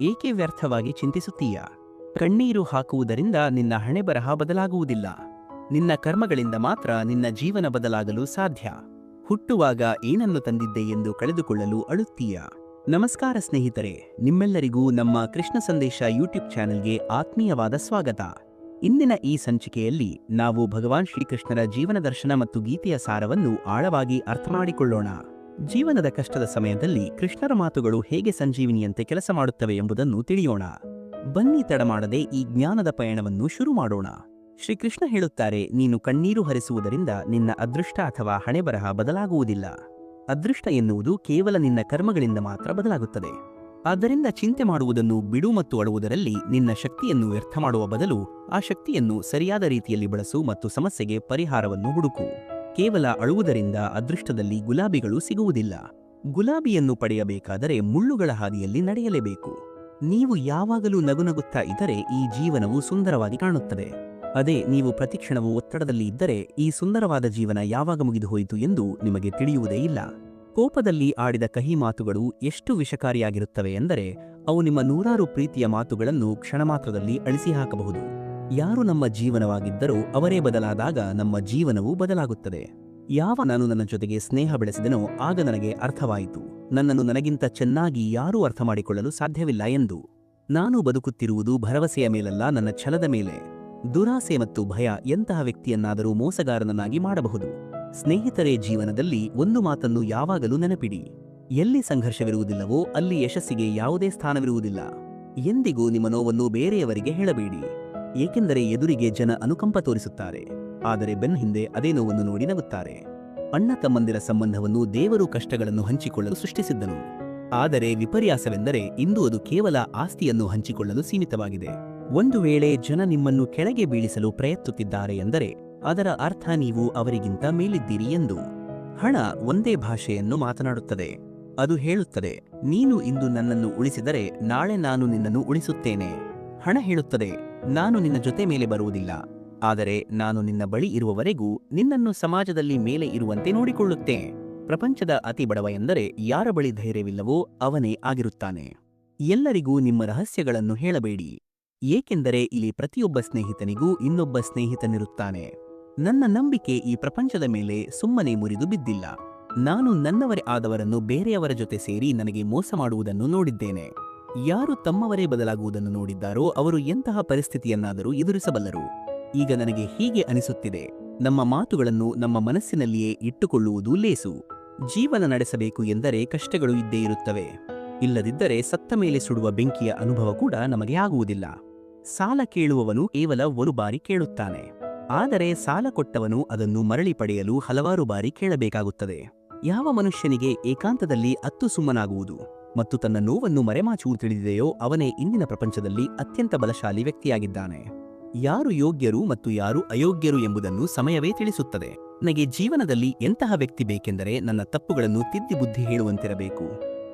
ಏಕೆ ವ್ಯರ್ಥವಾಗಿ ಚಿಂತಿಸುತ್ತೀಯ? ಕಣ್ಣೀರು ಹಾಕುವುದರಿಂದ ನಿನ್ನ ಹಣೆ ಬರಹ ಬದಲಾಗುವುದಿಲ್ಲ. ನಿನ್ನ ಕರ್ಮಗಳಿಂದ ಮಾತ್ರ ನಿನ್ನ ಜೀವನ ಬದಲಾಗಲು ಸಾಧ್ಯ. ಹುಟ್ಟುವಾಗ ಏನನ್ನು ತಂದಿದ್ದೆ ಎಂದು ಕಳೆದುಕೊಳ್ಳಲು ಅಳುತ್ತೀಯ? ನಮಸ್ಕಾರ ಸ್ನೇಹಿತರೆ, ನಿಮ್ಮೆಲ್ಲರಿಗೂ ನಮ್ಮ ಕೃಷ್ಣ ಸಂದೇಶ ಯೂಟ್ಯೂಬ್ ಚಾನೆಲ್ಗೆ ಆತ್ಮೀಯವಾದ ಸ್ವಾಗತ. ಇಂದಿನ ಈ ಸಂಚಿಕೆಯಲ್ಲಿ ನಾವು ಭಗವಾನ್ ಶ್ರೀಕೃಷ್ಣರ ಜೀವನ ದರ್ಶನ ಮತ್ತು ಗೀತೆಯ ಸಾರವನ್ನು ಆಳವಾಗಿ ಅರ್ಥ ಮಾಡಿಕೊಳ್ಳೋಣ. ಜೀವನದ ಕಷ್ಟದ ಸಮಯದಲ್ಲಿ ಕೃಷ್ಣರ ಮಾತುಗಳು ಹೇಗೆ ಸಂಜೀವಿನಿಯಂತೆ ಕೆಲಸ ಮಾಡುತ್ತವೆ ಎಂಬುದನ್ನು ತಿಳಿಯೋಣ. ಬನ್ನಿ ತಡಮಾಡದೆ ಈ ಜ್ಞಾನದ ಪಯಣವನ್ನು ಶುರು ಮಾಡೋಣ. ಶ್ರೀಕೃಷ್ಣ ಹೇಳುತ್ತಾರೆ, ನೀನು ಕಣ್ಣೀರು ಹರಿಸುವುದರಿಂದ ನಿನ್ನ ಅದೃಷ್ಟ ಅಥವಾ ಹಣೆಬರಹ ಬದಲಾಗುವುದಿಲ್ಲ. ಅದೃಷ್ಟ ಎನ್ನುವುದು ಕೇವಲ ನಿನ್ನ ಕರ್ಮಗಳಿಂದ ಮಾತ್ರ ಬದಲಾಗುತ್ತದೆ. ಆದ್ದರಿಂದ ಚಿಂತೆ ಮಾಡುವುದನ್ನು ಬಿಡು ಮತ್ತು ಅಳುವುದರಲ್ಲಿ ನಿನ್ನ ಶಕ್ತಿಯನ್ನು ವ್ಯರ್ಥ ಮಾಡುವ ಬದಲು ಆ ಶಕ್ತಿಯನ್ನು ಸರಿಯಾದ ರೀತಿಯಲ್ಲಿ ಬಳಸು ಮತ್ತು ಸಮಸ್ಯೆಗೆ ಪರಿಹಾರವನ್ನು ಹುಡುಕು. ಕೇವಲ ಅಳುವುದರಿಂದ ಅದೃಷ್ಟದಲ್ಲಿ ಗುಲಾಬಿಗಳು ಸಿಗುವುದಿಲ್ಲ. ಗುಲಾಬಿಯನ್ನು ಪಡೆಯಬೇಕಾದರೆ ಮುಳ್ಳುಗಳ ಹಾದಿಯಲ್ಲಿ ನಡೆಯಲೇಬೇಕು. ನೀವು ಯಾವಾಗಲೂ ನಗುನಗುತ್ತಾ ಇದ್ದರೆ ಈ ಜೀವನವು ಸುಂದರವಾಗಿ ಕಾಣುತ್ತದೆ. ಅದೇ, ನೀವು ಪ್ರತಿಕ್ಷಣವು ಒತ್ತಡದಲ್ಲಿ ಇದ್ದರೆ ಈ ಸುಂದರವಾದ ಜೀವನ ಯಾವಾಗ ಮುಗಿದು ಹೋಯಿತು ಎಂದು ನಿಮಗೆ ತಿಳಿಯುವುದೇ ಇಲ್ಲ. ಕೋಪದಲ್ಲಿ ಆಡಿದ ಕಹಿ ಮಾತುಗಳು ಎಷ್ಟು ವಿಷಕಾರಿಯಾಗಿರುತ್ತವೆ ಎಂದರೆ ಅವು ನಿಮ್ಮ ನೂರಾರು ಪ್ರೀತಿಯ ಮಾತುಗಳನ್ನು ಕ್ಷಣ ಮಾತ್ರದಲ್ಲಿ ಅಳಿಸಿ ಹಾಕಬಹುದು ಯಾರು ನಮ್ಮ ಜೀವನವಾಗಿದ್ದರೂ ಅವರೇ ಬದಲಾದಾಗ ನಮ್ಮ ಜೀವನವೂ ಬದಲಾಗುತ್ತದೆ. ಯಾವ ನಾನು ನನ್ನ ಜೊತೆಗೆ ಸ್ನೇಹ ಬೆಳೆಸಿದನೋ ಆಗ ನನಗೆ ಅರ್ಥವಾಯಿತು. ನನ್ನನ್ನು ನನಗಿಂತ ಚೆನ್ನಾಗಿ ಯಾರೂ ಅರ್ಥ ಮಾಡಿಕೊಳ್ಳಲು ಸಾಧ್ಯವಿಲ್ಲ ಎಂದು. ನಾನು ಬದುಕುತ್ತಿರುವುದು ಭರವಸೆಯ ಮೇಲಲ್ಲ, ನನ್ನ ಛಲದ ಮೇಲೆ. ದುರಾಸೆ ಮತ್ತು ಭಯ ಎಂತಹ ವ್ಯಕ್ತಿಯನ್ನಾದರೂ ಮೋಸಗಾರನನ್ನಾಗಿ ಮಾಡಬಹುದು. ಸ್ನೇಹಿತರೇ ಜೀವನದಲ್ಲಿ ಒಂದು ಮಾತನ್ನು ಯಾವಾಗಲೂ ನೆನಪಿಡಿ. ಎಲ್ಲಿ ಸಂಘರ್ಷವಿರುವುದಿಲ್ಲವೋ ಅಲ್ಲಿ ಯಶಸ್ಸಿಗೆ ಯಾವುದೇ ಸ್ಥಾನವಿರುವುದಿಲ್ಲ. ಎಂದಿಗೂ ನಿಮ್ಮ ನೋವನ್ನು ಬೇರೆಯವರಿಗೆ ಹೇಳಬೇಡಿ. ಏಕೆಂದರೆ ಎದುರಿಗೆ ಜನ ಅನುಕಂಪ ತೋರಿಸುತ್ತಾರೆ. ಆದರೆ ಬೆನ್ ಹಿಂದೆ ಅದೇ ನೋವನ್ನು ನೋಡಿ ನಗುತ್ತಾರೆ. ಅಣ್ಣ ತಮ್ಮಂದಿರ ಸಂಬಂಧವನ್ನು ದೇವರು ಕಷ್ಟಗಳನ್ನು ಹಂಚಿಕೊಳ್ಳಲು ಸೃಷ್ಟಿಸಿದ್ದನು. ಆದರೆ ವಿಪರ್ಯಾಸವೆಂದರೆ ಇಂದು ಅದು ಕೇವಲ ಆಸ್ತಿಯನ್ನು ಹಂಚಿಕೊಳ್ಳಲು ಸೀಮಿತವಾಗಿದೆ. ಒಂದು ವೇಳೆ ಜನ ನಿಮ್ಮನ್ನು ಕೆಳಗೆ ಬೀಳಿಸಲು ಪ್ರಯತ್ನಿಸುತ್ತಿದ್ದಾರೆ ಎಂದರೆ ಅದರ ಅರ್ಥ ನೀವು ಅವರಿಗಿಂತ ಮೇಲಿದ್ದೀರಿ ಎಂದು. ಹಣ ಒಂದೇ ಭಾಷೆಯನ್ನು ಮಾತನಾಡುತ್ತದೆ. ಅದು ಹೇಳುತ್ತದೆ, ನೀನು ಇಂದು ನನ್ನನ್ನು ಉಳಿಸಿದರೆ ನಾಳೆ ನಾನು ನಿನ್ನನ್ನು ಉಳಿಸುತ್ತೇನೆ. ಹಣ ಹೇಳುತ್ತದೆ, ನಾನು ನಿನ್ನ ಜೊತೆ ಮೇಲೆ ಬರುವುದಿಲ್ಲ, ಆದರೆ ನಾನು ನಿನ್ನ ಬಳಿ ಇರುವವರೆಗೂ ನಿನ್ನನ್ನು ಸಮಾಜದಲ್ಲಿ ಮೇಲೆ ಇರುವಂತೆ ನೋಡಿಕೊಳ್ಳುತ್ತೆ ಪ್ರಪಂಚದ ಅತಿ ಬಡವ ಎಂದರೆ ಯಾರ ಬಳಿ ಧೈರ್ಯವಿಲ್ಲವೋ ಅವನೇ ಆಗಿರುತ್ತಾನೆ. ಎಲ್ಲರಿಗೂ ನಿಮ್ಮ ರಹಸ್ಯಗಳನ್ನು ಹೇಳಬೇಡಿ, ಏಕೆಂದರೆ ಇಲ್ಲಿ ಪ್ರತಿಯೊಬ್ಬ ಸ್ನೇಹಿತನಿಗೂ ಇನ್ನೊಬ್ಬ ಸ್ನೇಹಿತನಿರುತ್ತಾನೆ. ನನ್ನ ನಂಬಿಕೆ ಈ ಪ್ರಪಂಚದ ಮೇಲೆ ಸುಮ್ಮನೆ ಮುರಿದು ಬಿದ್ದಿಲ್ಲ. ನಾನು ನನ್ನವರೇ ಆದವರನ್ನು ಬೇರೆಯವರ ಜೊತೆ ಸೇರಿ ನನಗೆ ಮೋಸ ಮಾಡುವುದನ್ನು ನೋಡಿದ್ದೇನೆ. ಯಾರು ತಮ್ಮವರೇ ಬದಲಾಗುವುದನ್ನು ನೋಡಿದ್ದಾರೋ ಅವರು ಎಂತಹ ಪರಿಸ್ಥಿತಿಯನ್ನಾದರೂ ಎದುರಿಸಬಲ್ಲರು. ಈಗ ನನಗೆ ಹೀಗೆ ಅನಿಸುತ್ತಿದೆ. ನಮ್ಮ ಮಾತುಗಳನ್ನು ನಮ್ಮ ಮನಸ್ಸಿನಲ್ಲಿಯೇ ಇಟ್ಟುಕೊಳ್ಳುವುದು ಲೇಸು. ಜೀವನ ನಡೆಸಬೇಕು ಎಂದರೆ ಕಷ್ಟಗಳು ಇದ್ದೇ ಇರುತ್ತವೆ. ಇಲ್ಲದಿದ್ದರೆ ಸತ್ತ ಮೇಲೆ ಸುಡುವ ಬೆಂಕಿಯ ಅನುಭವ ಕೂಡ ನಮಗೆ ಆಗುವುದಿಲ್ಲ. ಸಾಲ ಕೇಳುವವನು ಕೇವಲ ಒಂದು ಬಾರಿ ಕೇಳುತ್ತಾನೆ. ಆದರೆ ಸಾಲ ಕೊಟ್ಟವನು ಅದನ್ನು ಮರಳಿ ಪಡೆಯಲು ಹಲವಾರು ಬಾರಿ ಕೇಳಬೇಕಾಗುತ್ತದೆ. ಯಾವ ಮನುಷ್ಯನಿಗೆ ಏಕಾಂತದಲ್ಲಿ ಅತ್ತು ಸುಮ್ಮನಾಗುವುದು? ಮತ್ತು ತನ್ನ ನೋವನ್ನು ಮರೆಮಾಚುವು ತಿಳಿದಿದೆಯೋ ಅವನೇ ಇಂದಿನ ಪ್ರಪಂಚದಲ್ಲಿ ಅತ್ಯಂತ ಬಲಶಾಲಿ ವ್ಯಕ್ತಿಯಾಗಿದ್ದಾನೆ. ಯಾರು ಯೋಗ್ಯರು ಮತ್ತು ಯಾರು ಅಯೋಗ್ಯರು ಎಂಬುದನ್ನು ಸಮಯವೇ ತಿಳಿಸುತ್ತದೆ. ನನಗೆ ಜೀವನದಲ್ಲಿ ಎಂತಹ ವ್ಯಕ್ತಿ ಬೇಕೆಂದರೆ ನನ್ನ ತಪ್ಪುಗಳನ್ನು ತಿದ್ದಿ ಬುದ್ಧಿ ಹೇಳುವಂತಿರಬೇಕು.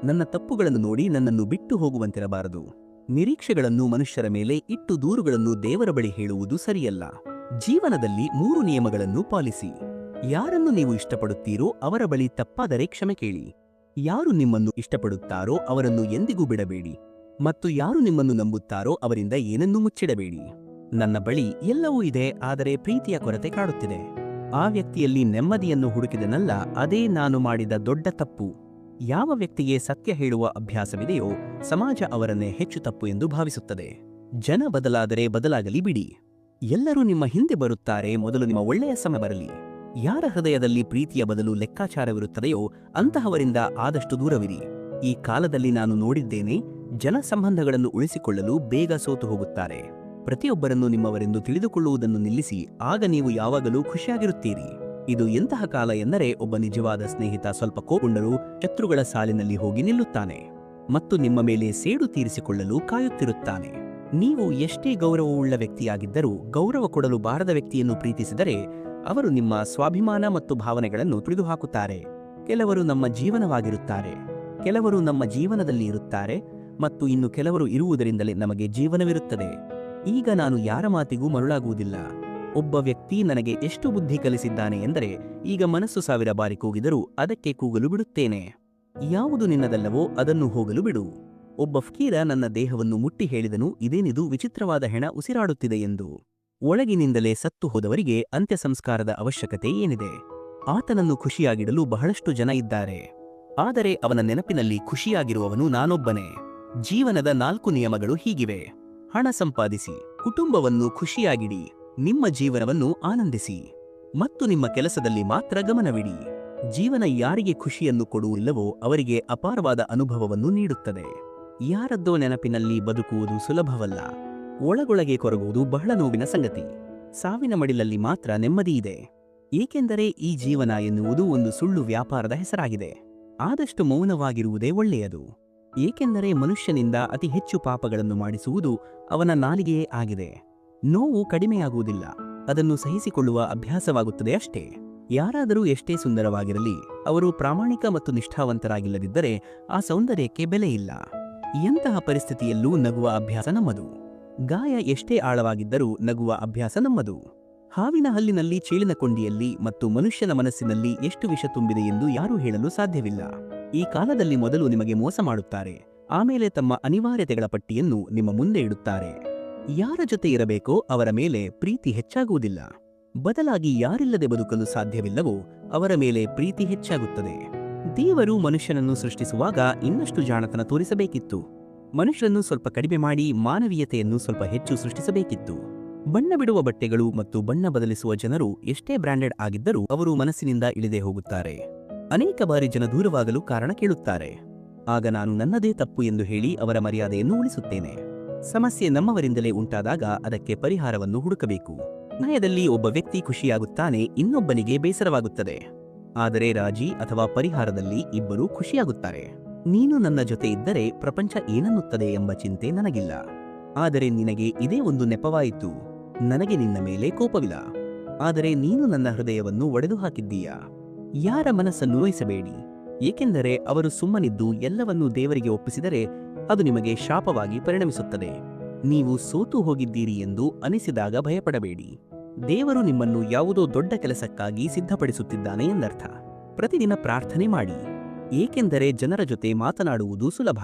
ನನ್ನ ತಪ್ಪುಗಳನ್ನು ನೋಡಿ ನನ್ನನ್ನು ಬಿಟ್ಟು ಹೋಗುವಂತಿರಬಾರದು. ನಿರೀಕ್ಷೆಗಳನ್ನು ಮನುಷ್ಯರ ಮೇಲೆ ಇಟ್ಟು ದೂರುಗಳನ್ನು ದೇವರ ಬಳಿ ಹೇಳುವುದು ಸರಿಯಲ್ಲ. ಜೀವನದಲ್ಲಿ ಮೂರು ನಿಯಮಗಳನ್ನು ಪಾಲಿಸಿ. ಯಾರನ್ನು ನೀವು ಇಷ್ಟಪಡುತ್ತೀರೋ ಅವರ ಬಳಿ ತಪ್ಪಾದರೆ ಕ್ಷಮೆ ಕೇಳಿ. ಯಾರು ನಿಮ್ಮನ್ನು ಇಷ್ಟಪಡುತ್ತಾರೋ ಅವರನ್ನು ಎಂದಿಗೂ ಬಿಡಬೇಡಿ. ಮತ್ತು ಯಾರು ನಿಮ್ಮನ್ನು ನಂಬುತ್ತಾರೋ ಅವರಿಂದ ಏನನ್ನೂ ಮುಚ್ಚಿಡಬೇಡಿ. ನನ್ನ ಬಳಿ ಎಲ್ಲವೂ ಇದೆ, ಆದರೆ ಪ್ರೀತಿಯ ಕೊರತೆ ಕಾಡುತ್ತಿದೆ. ಆ ವ್ಯಕ್ತಿಯಲ್ಲಿ ನೆಮ್ಮದಿಯನ್ನು ಹುಡುಕಿದನಲ್ಲ, ಅದೇ ನಾನು ಮಾಡಿದ ದೊಡ್ಡ ತಪ್ಪು. ಯಾವ ವ್ಯಕ್ತಿಗೆ ಸತ್ಯ ಹೇಳುವ ಅಭ್ಯಾಸವಿದೆಯೋ, ಸಮಾಜ ಅವರನ್ನೇ ಹೆಚ್ಚು ತಪ್ಪು ಎಂದು ಭಾವಿಸುತ್ತದೆ. ಜನ ಬದಲಾದರೆ ಬದಲಾಗಲಿ ಬಿಡಿ. ಎಲ್ಲರೂ ನಿಮ್ಮ ಹಿಂದೆ ಬರುತ್ತಾರೆ, ಮೊದಲು ನಿಮ್ಮ ಒಳ್ಳೆಯ ಸಮಯ ಬರಲಿ. ಯಾರ ಹೃದಯದಲ್ಲಿ ಪ್ರೀತಿಯ ಬದಲು ಲೆಕ್ಕಾಚಾರವಿರುತ್ತದೆಯೋ ಅಂತಹವರಿಂದ ಆದಷ್ಟು ದೂರವಿರಿ. ಈ ಕಾಲದಲ್ಲಿ ನಾನು ನೋಡಿದ್ದೇನೆ ಜನ ಸಂಬಂಧಗಳನ್ನು ಉಳಿಸಿಕೊಳ್ಳಲು ಬೇಗ ಸೋತು ಹೋಗುತ್ತಾರೆ. ಪ್ರತಿಯೊಬ್ಬರನ್ನು ನಿಮ್ಮವರೆಂದು ತಿಳಿದುಕೊಳ್ಳುವುದನ್ನು ನಿಲ್ಲಿಸಿ, ಆಗ ನೀವು ಯಾವಾಗಲೂ ಖುಷಿಯಾಗಿರುತ್ತೀರಿ. ಇದು ಎಂತಹ ಕಾಲ ಎಂದರೆ ಒಬ್ಬ ನಿಜವಾದ ಸ್ನೇಹಿತ ಸ್ವಲ್ಪ ಕೋಪಗೊಂಡರೂ ಶತ್ರುಗಳ ಸಾಲಿನಲ್ಲಿ ಹೋಗಿ ನಿಲ್ಲುತ್ತಾನೆ ಮತ್ತು ನಿಮ್ಮ ಮೇಲೆ ಸೇಡು ತೀರಿಸಿಕೊಳ್ಳಲು ಕಾಯುತ್ತಿರುತ್ತಾನೆ. ನೀವು ಎಷ್ಟೇ ಗೌರವವುಳ್ಳ ವ್ಯಕ್ತಿಯಾಗಿದ್ದರೂ ಗೌರವ ಕೊಡಲು ಬಾರದ ವ್ಯಕ್ತಿಯನ್ನು ಪ್ರೀತಿಸಿದರೆ ಅವರು ನಿಮ್ಮ ಸ್ವಾಭಿಮಾನ ಮತ್ತು ಭಾವನೆಗಳನ್ನು ತಿಳಿದುಹಾಕುತ್ತಾರೆ. ಕೆಲವರು ನಮ್ಮ ಜೀವನವಾಗಿರುತ್ತಾರೆ. ಕೆಲವರು ನಮ್ಮ ಜೀವನದಲ್ಲಿ ಇರುತ್ತಾರೆ ಮತ್ತು ಇನ್ನು ಕೆಲವರು ಇರುವುದರಿಂದಲೇ ನಮಗೆ ಜೀವನವಿರುತ್ತದೆ. ಈಗ ನಾನು ಯಾರ ಮಾತಿಗೂ ಮರುಳಾಗುವುದಿಲ್ಲ. ಒಬ್ಬ ವ್ಯಕ್ತಿ ನನಗೆ ಎಷ್ಟು ಬುದ್ಧಿ ಕಲಿಸಿದ್ದಾನೆ ಎಂದರೆ, ಈಗ ಮನಸ್ಸು ಸಾವಿರ ಬಾರಿ ಕೂಗಿದರೂ ಅದಕ್ಕೆ ಕೂಗಲು ಬಿಡುತ್ತೇನೆ. ಯಾವುದು ನಿನ್ನದಲ್ಲವೋ ಅದನ್ನು ಹೋಗಲು ಬಿಡು. ಒಬ್ಬ ಫಕೀರ ನನ್ನ ದೇಹವನ್ನು ಮುಟ್ಟಿ ಹೇಳಿದನು, ಇದೇನಿದು ವಿಚಿತ್ರವಾದ ಹೆಣ ಉಸಿರಾಡುತ್ತಿದೆ ಎಂದು. ಒಳಗಿನಿಂದಲೇ ಸತ್ತು ಹೋದವರಿಗೆ ಅಂತ್ಯ ಸಂಸ್ಕಾರದ ಅವಶ್ಯಕತೆ ಏನಿದೆ? ಆತನನ್ನು ಖುಷಿಯಾಗಿಡಲು ಬಹಳಷ್ಟು ಜನ ಇದ್ದಾರೆ. ಆದರೆ ಅವನ ನೆನಪಿನಲ್ಲಿ ಖುಷಿಯಾಗಿರುವವನು ನಾನೊಬ್ಬನೇ. ಜೀವನದ ನಾಲ್ಕು ನಿಯಮಗಳು ಹೀಗಿವೆ. ಹಣ ಸಂಪಾದಿಸಿ, ಕುಟುಂಬವನ್ನು ಖುಷಿಯಾಗಿಡಿ, ನಿಮ್ಮ ಜೀವನವನ್ನು ಆನಂದಿಸಿ. ಮತ್ತು ನಿಮ್ಮ ಕೆಲಸದಲ್ಲಿ ಮಾತ್ರ ಗಮನವಿಡಿ. ಜೀವನ ಯಾರಿಗೆ ಖುಷಿಯನ್ನು ಕೊಡುವುದಿಲ್ಲವೋ ಅವರಿಗೆ ಅಪಾರವಾದ ಅನುಭವವನ್ನು ನೀಡುತ್ತದೆ. ಯಾರದ್ದೋ ನೆನಪಿನಲ್ಲಿ ಬದುಕುವುದು ಸುಲಭವಲ್ಲ. ಒಳಗೊಳಗೆ ಕೊರಗುವುದು ಬಹಳ ನೋವಿನ ಸಂಗತಿ. ಸಾವಿನ ಮಡಿಲಲ್ಲಿ ಮಾತ್ರ ನೆಮ್ಮದಿ ಇದೆ. ಏಕೆಂದರೆ ಈ ಜೀವನ ಎನ್ನುವುದು ಒಂದು ಸುಳ್ಳು ವ್ಯಾಪಾರದ ಹೆಸರಾಗಿದೆ. ಆದಷ್ಟು ಮೌನವಾಗಿರುವುದೇ ಒಳ್ಳೆಯದು. ಏಕೆಂದರೆ ಮನುಷ್ಯನಿಂದ ಅತಿ ಹೆಚ್ಚು ಪಾಪಗಳನ್ನು ಮಾಡಿಸುವುದು ಅವನ ನಾಲಿಗೆಯೇ ಆಗಿದೆ. ನೋವು ಕಡಿಮೆಯಾಗುವುದಿಲ್ಲ. ಅದನ್ನು ಸಹಿಸಿಕೊಳ್ಳುವ ಅಭ್ಯಾಸವಾಗುತ್ತದೆ ಅಷ್ಟೇ. ಯಾರಾದರೂ ಎಷ್ಟೇ ಸುಂದರವಾಗಿರಲಿ, ಅವರು ಪ್ರಾಮಾಣಿಕ ಮತ್ತು ನಿಷ್ಠಾವಂತರಾಗಿಲ್ಲದಿದ್ದರೆ ಆ ಸೌಂದರ್ಯಕ್ಕೆ ಬೆಲೆಯಿಲ್ಲ. ಎಂತಹ ಪರಿಸ್ಥಿತಿಯಲ್ಲೂ ನಗುವ ಅಭ್ಯಾಸ ನಮ್ಮದು. ಗಾಯ ಎಷ್ಟೇ ಆಳವಾಗಿದ್ದರೂ ನಗುವ ಅಭ್ಯಾಸ ನಮ್ಮದು. ಹಾವಿನ ಹಲ್ಲಿನಲ್ಲಿ ಚೇಳಿನ ಕೊಂಡಿಯಲ್ಲಿ ಮತ್ತು ಮನುಷ್ಯನ ಮನಸ್ಸಿನಲ್ಲಿ ಎಷ್ಟು ವಿಷ ತುಂಬಿದೆ ಎಂದು ಯಾರೂ ಹೇಳಲು ಸಾಧ್ಯವಿಲ್ಲ. ಈ ಕಾಲದಲ್ಲಿ ಮೊದಲು ನಿಮಗೆ ಮೋಸ ಮಾಡುತ್ತಾರೆ. ಆಮೇಲೆ ತಮ್ಮ ಅನಿವಾರ್ಯತೆಗಳ ಪಟ್ಟಿಯನ್ನು ನಿಮ್ಮ ಮುಂದೆ ಇಡುತ್ತಾರೆ. ಯಾರ ಜೊತೆ ಇರಬೇಕೋ ಅವರ ಮೇಲೆ ಪ್ರೀತಿ ಹೆಚ್ಚಾಗುವುದಿಲ್ಲ. ಬದಲಾಗಿ ಯಾರಿಲ್ಲದೆ ಬದುಕಲು ಸಾಧ್ಯವಿಲ್ಲವೋ ಅವರ ಮೇಲೆ ಪ್ರೀತಿ ಹೆಚ್ಚಾಗುತ್ತದೆ. ದೇವರು ಮನುಷ್ಯನನ್ನು ಸೃಷ್ಟಿಸುವಾಗ ಇನ್ನಷ್ಟು ಜಾಣತನ ತೋರಿಸಬೇಕಿತ್ತು. ಮನುಷ್ಯರನ್ನು ಸ್ವಲ್ಪ ಕಡಿಮೆ ಮಾಡಿ ಮಾನವೀಯತೆಯನ್ನು ಸ್ವಲ್ಪ ಹೆಚ್ಚು ಸೃಷ್ಟಿಸಬೇಕಿತ್ತು. ಬಣ್ಣ ಬಿಡುವ ಬಟ್ಟೆಗಳು ಮತ್ತು ಬಣ್ಣ ಬದಲಿಸುವ ಜನರು ಎಷ್ಟೇ ಬ್ರಾಂಡೆಡ್ ಆಗಿದ್ದರೂ ಅವರು ಮನಸ್ಸಿನಿಂದ ಇಳಿದೇ ಹೋಗುತ್ತಾರೆ. ಅನೇಕ ಬಾರಿ ಜನ ದೂರವಾಗಲು ಕಾರಣ ಕೇಳುತ್ತಾರೆ. ಆಗ ನಾನು ನನ್ನದೇ ತಪ್ಪು ಎಂದು ಹೇಳಿ ಅವರ ಮರ್ಯಾದೆಯನ್ನು ಉಳಿಸುತ್ತೇನೆ. ಸಮಸ್ಯೆ ನಮ್ಮವರಿಂದಲೇ ಉಂಟಾದಾಗ ಅದಕ್ಕೆ ಪರಿಹಾರವನ್ನು ಹುಡುಕಬೇಕು. ನಯದಲ್ಲಿ ಒಬ್ಬ ವ್ಯಕ್ತಿ ಖುಷಿಯಾಗುತ್ತಾನೆ, ಇನ್ನೊಬ್ಬನಿಗೆ ಬೇಸರವಾಗುತ್ತದೆ. ಆದರೆ ರಾಜಿ ಅಥವಾ ಪರಿಹಾರದಲ್ಲಿ ಇಬ್ಬರೂ ಖುಷಿಯಾಗುತ್ತಾರೆ. ನೀನು ನನ್ನ ಜೊತೆ ಇದ್ದರೆ ಪ್ರಪಂಚ ಏನನ್ನುತ್ತದೆ ಎಂಬ ಚಿಂತೆ ನನಗಿಲ್ಲ. ಆದರೆ ನಿನಗೆ ಇದೇ ಒಂದು ನೆಪವಾಯಿತು. ನನಗೆ ನಿನ್ನ ಮೇಲೆ ಕೋಪವಿಲ್ಲ. ಆದರೆ ನೀನು ನನ್ನ ಹೃದಯವನ್ನು ಒಡೆದು ಹಾಕಿದ್ದೀಯಾ ಯಾರ ಮನಸ್ಸನ್ನು ನೋಯಿಸಬೇಡಿ. ಏಕೆಂದರೆ ಅವರು ಸುಮ್ಮನಿದ್ದು ಎಲ್ಲವನ್ನೂ ದೇವರಿಗೆ ಒಪ್ಪಿಸಿದರೆ ಅದು ನಿಮಗೆ ಶಾಪವಾಗಿ ಪರಿಣಮಿಸುತ್ತದೆ. ನೀವು ಸೋತು ಹೋಗಿದ್ದೀರಿ ಎಂದು ಅನಿಸಿದಾಗ ಭಯಪಡಬೇಡಿ. ದೇವರು ನಿಮ್ಮನ್ನು ಯಾವುದೋ ದೊಡ್ಡ ಕೆಲಸಕ್ಕಾಗಿ ಸಿದ್ಧಪಡಿಸುತ್ತಿದ್ದಾನೆ ಎಂದರ್ಥ. ಪ್ರತಿದಿನ ಪ್ರಾರ್ಥನೆ ಮಾಡಿ. ಏಕೆಂದರೆ ಜನರ ಜೊತೆ ಮಾತನಾಡುವುದು ಸುಲಭ.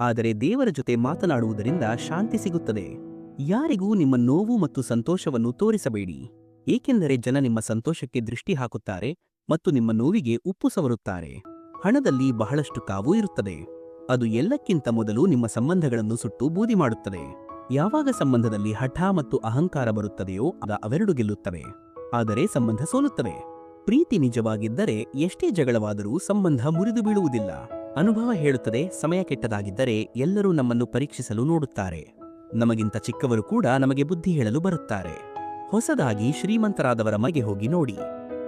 ಆದರೆ ದೇವರ ಜೊತೆ ಮಾತನಾಡುವುದರಿಂದ ಶಾಂತಿ ಸಿಗುತ್ತದೆ. ಯಾರಿಗೂ ನಿಮ್ಮ ನೋವು ಮತ್ತು ಸಂತೋಷವನ್ನು ತೋರಿಸಬೇಡಿ. ಏಕೆಂದರೆ ಜನ ನಿಮ್ಮ ಸಂತೋಷಕ್ಕೆ ದೃಷ್ಟಿ ಹಾಕುತ್ತಾರೆ ಮತ್ತು ನಿಮ್ಮ ನೋವಿಗೆ ಉಪ್ಪು ಸವರುತ್ತಾರೆ. ಹಣದಲ್ಲಿ ಬಹಳಷ್ಟು ಕಾವು ಇರುತ್ತದೆ. ಅದು ಎಲ್ಲಕ್ಕಿಂತ ಮೊದಲು ನಿಮ್ಮ ಸಂಬಂಧಗಳನ್ನು ಸುಟ್ಟು ಬೂದಿ ಮಾಡುತ್ತದೆ. ಯಾವಾಗ ಸಂಬಂಧದಲ್ಲಿ ಹಠ ಮತ್ತು ಅಹಂಕಾರ ಬರುತ್ತದೆಯೋ ಆಗ ಅವೆರಡು ಗೆಲ್ಲುತ್ತವೆ. ಆದರೆ ಸಂಬಂಧ ಸೋಲುತ್ತವೆ. ಪ್ರೀತಿ ನಿಜವಾಗಿದ್ದರೆ ಎಷ್ಟೇ ಜಗಳವಾದರೂ ಸಂಬಂಧ ಮುರಿದು ಬೀಳುವುದಿಲ್ಲ. ಅನುಭವ ಹೇಳುತ್ತದೆ, ಸಮಯ ಕೆಟ್ಟದಾಗಿದ್ದರೆ ಎಲ್ಲರೂ ನಮ್ಮನ್ನು ಪರೀಕ್ಷಿಸಲು ನೋಡುತ್ತಾರೆ. ನಮಗಿಂತ ಚಿಕ್ಕವರು ಕೂಡ ನಮಗೆ ಬುದ್ಧಿ ಹೇಳಲು ಬರುತ್ತಾರೆ. ಹೊಸದಾಗಿ ಶ್ರೀಮಂತರಾದವರ ಮಗೆ ಹೋಗಿ ನೋಡಿ.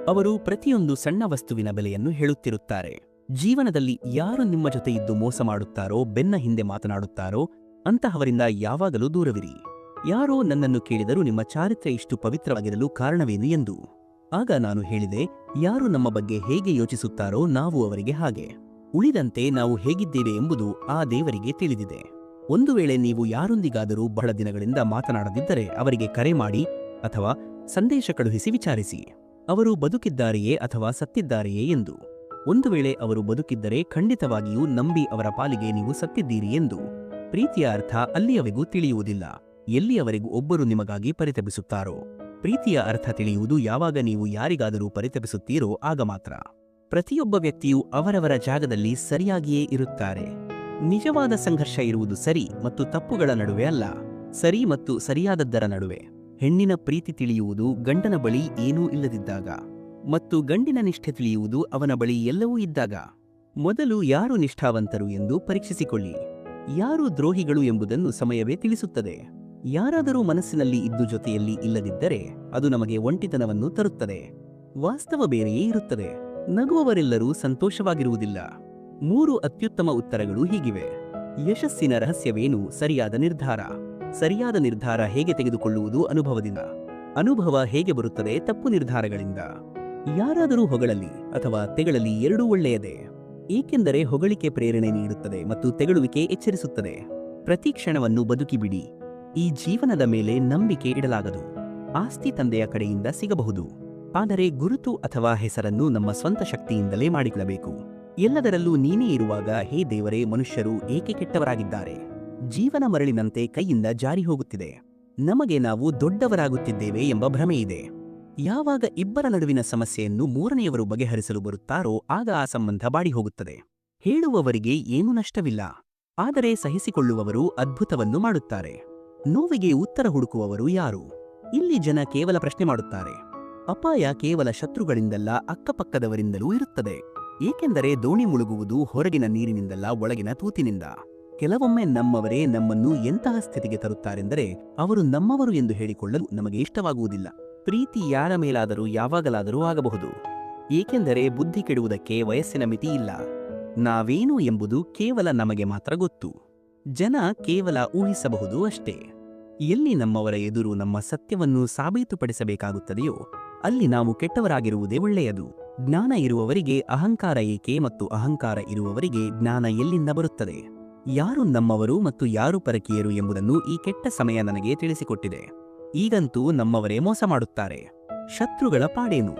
ಅವರು ಪ್ರತಿಯೊಂದು ಸಣ್ಣ ವಸ್ತುವಿನ ಬೆಲೆಯನ್ನು ಹೇಳುತ್ತಿರುತ್ತಾರೆ. ಜೀವನದಲ್ಲಿ ಯಾರು ನಿಮ್ಮ ಜೊತೆ ಇದ್ದು ಮೋಸ ಮಾಡುತ್ತಾರೋ, ಬೆನ್ನ ಹಿಂದೆ ಮಾತನಾಡುತ್ತಾರೋ, ಅಂತಹವರಿಂದ ಯಾವಾಗಲೂ ದೂರವಿರಿ. ಯಾರೋ ನನ್ನನ್ನು ಕೇಳಿದರೂ ನಿಮ್ಮ ಚಾರಿತ್ರ್ಯ ಇಷ್ಟು ಪವಿತ್ರವಾಗಿರಲು ಕಾರಣವೇನು ಎಂದು. ಆಗ ನಾನು ಹೇಳಿದೆ, ಯಾರು ನಮ್ಮ ಬಗ್ಗೆ ಹೇಗೆ ಯೋಚಿಸುತ್ತಾರೋ ನಾವು ಅವರಿಗೆ ಹಾಗೆ. ಉಳಿದಂತೆ ನಾವು ಹೇಗಿದ್ದೇವೆ ಎಂಬುದು ಆ ದೇವರಿಗೆ ತಿಳಿದಿದೆ. ಒಂದು ವೇಳೆ ನೀವು ಯಾರೊಂದಿಗಾದರೂ ಬಹಳ ದಿನಗಳಿಂದ ಮಾತನಾಡದಿದ್ದರೆ ಅವರಿಗೆ ಕರೆ ಮಾಡಿ ಅಥವಾ ಸಂದೇಶ ಕಳುಹಿಸಿ ವಿಚಾರಿಸಿ. ಅವರು ಬದುಕಿದ್ದಾರೆಯೇ ಅಥವಾ ಸತ್ತಿದ್ದಾರೆಯೇ ಎಂದು. ಒಂದು ವೇಳೆ ಅವರು ಬದುಕಿದ್ದರೆ ಖಂಡಿತವಾಗಿಯೂ ನಂಬಿ ಅವರ ಪಾಲಿಗೆ ನೀವು ಸತ್ತಿದ್ದೀರಿ ಎಂದು. ಪ್ರೀತಿಯ ಅರ್ಥ ಅಲ್ಲಿಯವರೆಗೂ ತಿಳಿಯುವುದಿಲ್ಲ. ಎಲ್ಲಿಯವರೆಗೂ ಒಬ್ಬರು ನಿಮಗಾಗಿ ಪರಿತಪಿಸುತ್ತಾರೋ. ಪ್ರೀತಿಯ ಅರ್ಥ ತಿಳಿಯುವುದು ಯಾವಾಗ ನೀವು ಯಾರಿಗಾದರೂ ಪರಿತಪಿಸುತ್ತೀರೋ ಆಗ ಮಾತ್ರ. ಪ್ರತಿಯೊಬ್ಬ ವ್ಯಕ್ತಿಯು ಅವರವರ ಜಾಗದಲ್ಲಿ ಸರಿಯಾಗಿಯೇ ಇರುತ್ತಾರೆ. ನಿಜವಾದ ಸಂಘರ್ಷ ಇರುವುದು ಸರಿ ಮತ್ತು ತಪ್ಪುಗಳ ನಡುವೆ ಅಲ್ಲ. ಸರಿ ಮತ್ತು ಸರಿಯಾದದ್ದರ ನಡುವೆ. ಹೆಣ್ಣಿನ ಪ್ರೀತಿ ತಿಳಿಯುವುದು ಗಂಡನ ಬಳಿ ಏನೂ ಇಲ್ಲದಿದ್ದಾಗ. ಮತ್ತು ಗಂಡಿನ ನಿಷ್ಠೆ ತಿಳಿಯುವುದು ಅವನ ಬಳಿ ಎಲ್ಲವೂ ಇದ್ದಾಗ. ಮೊದಲು ಯಾರು ನಿಷ್ಠಾವಂತರು ಎಂದು ಪರೀಕ್ಷಿಸಿಕೊಳ್ಳಿ. ಯಾರು ದ್ರೋಹಿಗಳು ಎಂಬುದನ್ನು ಸಮಯವೇ ತಿಳಿಸುತ್ತದೆ. ಯಾರಾದರೂ ಮನಸ್ಸಿನಲ್ಲಿ ಇದ್ದು ಜೊತೆಯಲ್ಲಿ ಇಲ್ಲದಿದ್ದರೆ ಅದು ನಮಗೆ ಒಂಟಿತನವನ್ನು ತರುತ್ತದೆ. ವಾಸ್ತವ ಬೇರೆಯೇ ಇರುತ್ತದೆ. ನಗುವವರೆಲ್ಲರೂ ಸಂತೋಷವಾಗಿರುವುದಿಲ್ಲ. ಮೂರು ಅತ್ಯುತ್ತಮ ಉತ್ತರಗಳು ಹೀಗಿವೆ. ಯಶಸ್ಸಿನ ರಹಸ್ಯವೇನು? ಸರಿಯಾದ ನಿರ್ಧಾರ. ಸರಿಯಾದ ನಿರ್ಧಾರ ಹೇಗೆ ತೆಗೆದುಕೊಳ್ಳುವುದು ಅನುಭವದಿಂದ ಅನುಭವ ಹೇಗೆ ಬರುತ್ತದೆ? ತಪ್ಪು ನಿರ್ಧಾರಗಳಿಂದ. ಯಾರಾದರೂ ಹೊಗಳಲ್ಲಿ ಅಥವಾ ತೆಗಳಲ್ಲಿ ಎರಡೂ ಒಳ್ಳೆಯದೇ. ಏಕೆಂದರೆ ಹೊಗಳಿಕೆ ಪ್ರೇರಣೆ ನೀಡುತ್ತದೆ ಮತ್ತು ತೆಗಳುವಿಕೆ ಎಚ್ಚರಿಸುತ್ತದೆ. ಪ್ರತಿ ಕ್ಷಣವನ್ನು ಬದುಕಿಬಿಡಿ. ಈ ಜೀವನದ ಮೇಲೆ ನಂಬಿಕೆ ಇಡಲಾಗದು. ಆಸ್ತಿ ತಂದೆಯ ಕಡೆಯಿಂದ ಸಿಗಬಹುದು. ಆದರೆ ಗುರುತು ಅಥವಾ ಹೆಸರನ್ನು ನಮ್ಮ ಸ್ವಂತ ಶಕ್ತಿಯಿಂದಲೇ ಮಾಡಿಕೊಳ್ಳಬೇಕು. ಎಲ್ಲದರಲ್ಲೂ ನೀನೇ ಇರುವಾಗ ಹೇ ದೇವರೇ, ಮನುಷ್ಯರು ಏಕೆ ಕೆಟ್ಟವರಾಗಿದ್ದಾರೆ? ಜೀವನ ಮರಳಿನಂತೆ ಕೈಯಿಂದ ಜಾರಿ ಹೋಗುತ್ತಿದೆ. ನಮಗೆ ನಾವು ದೊಡ್ಡವರಾಗುತ್ತಿದ್ದೇವೆ ಎಂಬ ಭ್ರಮೆ ಇದೆ ಯಾವಾಗ ಇಬ್ಬರ ನಡುವಿನ ಸಮಸ್ಯೆಯನ್ನು ಮೂರನೆಯವರು ಬಗೆಹರಿಸಲು ಬರುತ್ತಾರೋ ಆಗ ಆ ಸಂಬಂಧ ಬಾಡಿ ಹೋಗುತ್ತದೆ ಹೇಳುವವರಿಗೆ ಏನೂ ನಷ್ಟವಿಲ್ಲ. ಆದರೆ ಸಹಿಸಿಕೊಳ್ಳುವವರು ಅದ್ಭುತವನ್ನು ಮಾಡುತ್ತಾರೆ. ನೋವಿಗೆ ಉತ್ತರ ಹುಡುಕುವವರು ಯಾರು? ಇಲ್ಲಿ ಜನ ಕೇವಲ ಪ್ರಶ್ನೆ ಮಾಡುತ್ತಾರೆ. ಅಪಾಯ ಕೇವಲ ಶತ್ರುಗಳಿಂದಲ್ಲ, ಅಕ್ಕಪಕ್ಕದವರಿಂದಲೂ ಇರುತ್ತದೆ. ಏಕೆಂದರೆ ದೋಣಿ ಮುಳುಗುವುದು ಹೊರಗಿನ ನೀರಿನಿಂದಲ್ಲ, ಒಳಗಿನ ತೂತಿನಿಂದ. ಕೆಲವೊಮ್ಮೆ ನಮ್ಮವರೇ ನಮ್ಮನ್ನು ಎಂತಹ ಸ್ಥಿತಿಗೆ ತರುತ್ತಾರೆಂದರೆ ಅವರು ನಮ್ಮವರು ಎಂದು ಹೇಳಿಕೊಳ್ಳಲು ನಮಗೆ ಇಷ್ಟವಾಗುವುದಿಲ್ಲ. ಪ್ರೀತಿ ಯಾರ ಮೇಲಾದರೂ ಯಾವಾಗಲಾದರೂ ಆಗಬಹುದು. ಏಕೆಂದರೆ ಬುದ್ಧಿ ಕೆಡುವುದಕ್ಕೆ ವಯಸ್ಸಿನ ಮಿತಿ ಇಲ್ಲ. ನಾವೇನು ಎಂಬುದು ಕೇವಲ ನಮಗೆ ಮಾತ್ರ ಗೊತ್ತು. ಜನ ಕೇವಲ ಊಹಿಸಬಹುದು ಅಷ್ಟೇ. ಎಲ್ಲಿ ನಮ್ಮವರ ಎದುರು ನಮ್ಮ ಸತ್ಯವನ್ನು ಸಾಬೀತುಪಡಿಸಬೇಕಾಗುತ್ತದೆಯೋ, ಅಲ್ಲಿ ನಾವು ಕೆಟ್ಟವರಾಗಿರುವುದೇ ಒಳ್ಳೆಯದು. ಜ್ಞಾನ ಇರುವವರಿಗೆ ಅಹಂಕಾರ ಏಕೆ ಮತ್ತು ಅಹಂಕಾರ ಇರುವವರಿಗೆ ಜ್ಞಾನ ಎಲ್ಲಿಂದ ಬರುತ್ತದೆ? ಯಾರು ನಮ್ಮವರು ಮತ್ತು ಯಾರು ಪರಕೀಯರು ಎಂಬುದನ್ನು ಈ ಕೆಟ್ಟ ಸಮಯ ನನಗೆ ತಿಳಿಸಿಕೊಟ್ಟಿದೆ. ಈಗಂತೂ ನಮ್ಮವರೇ ಮೋಸ ಮಾಡುತ್ತಾರೆ. ಶತ್ರುಗಳ ಪಾಡೇನು?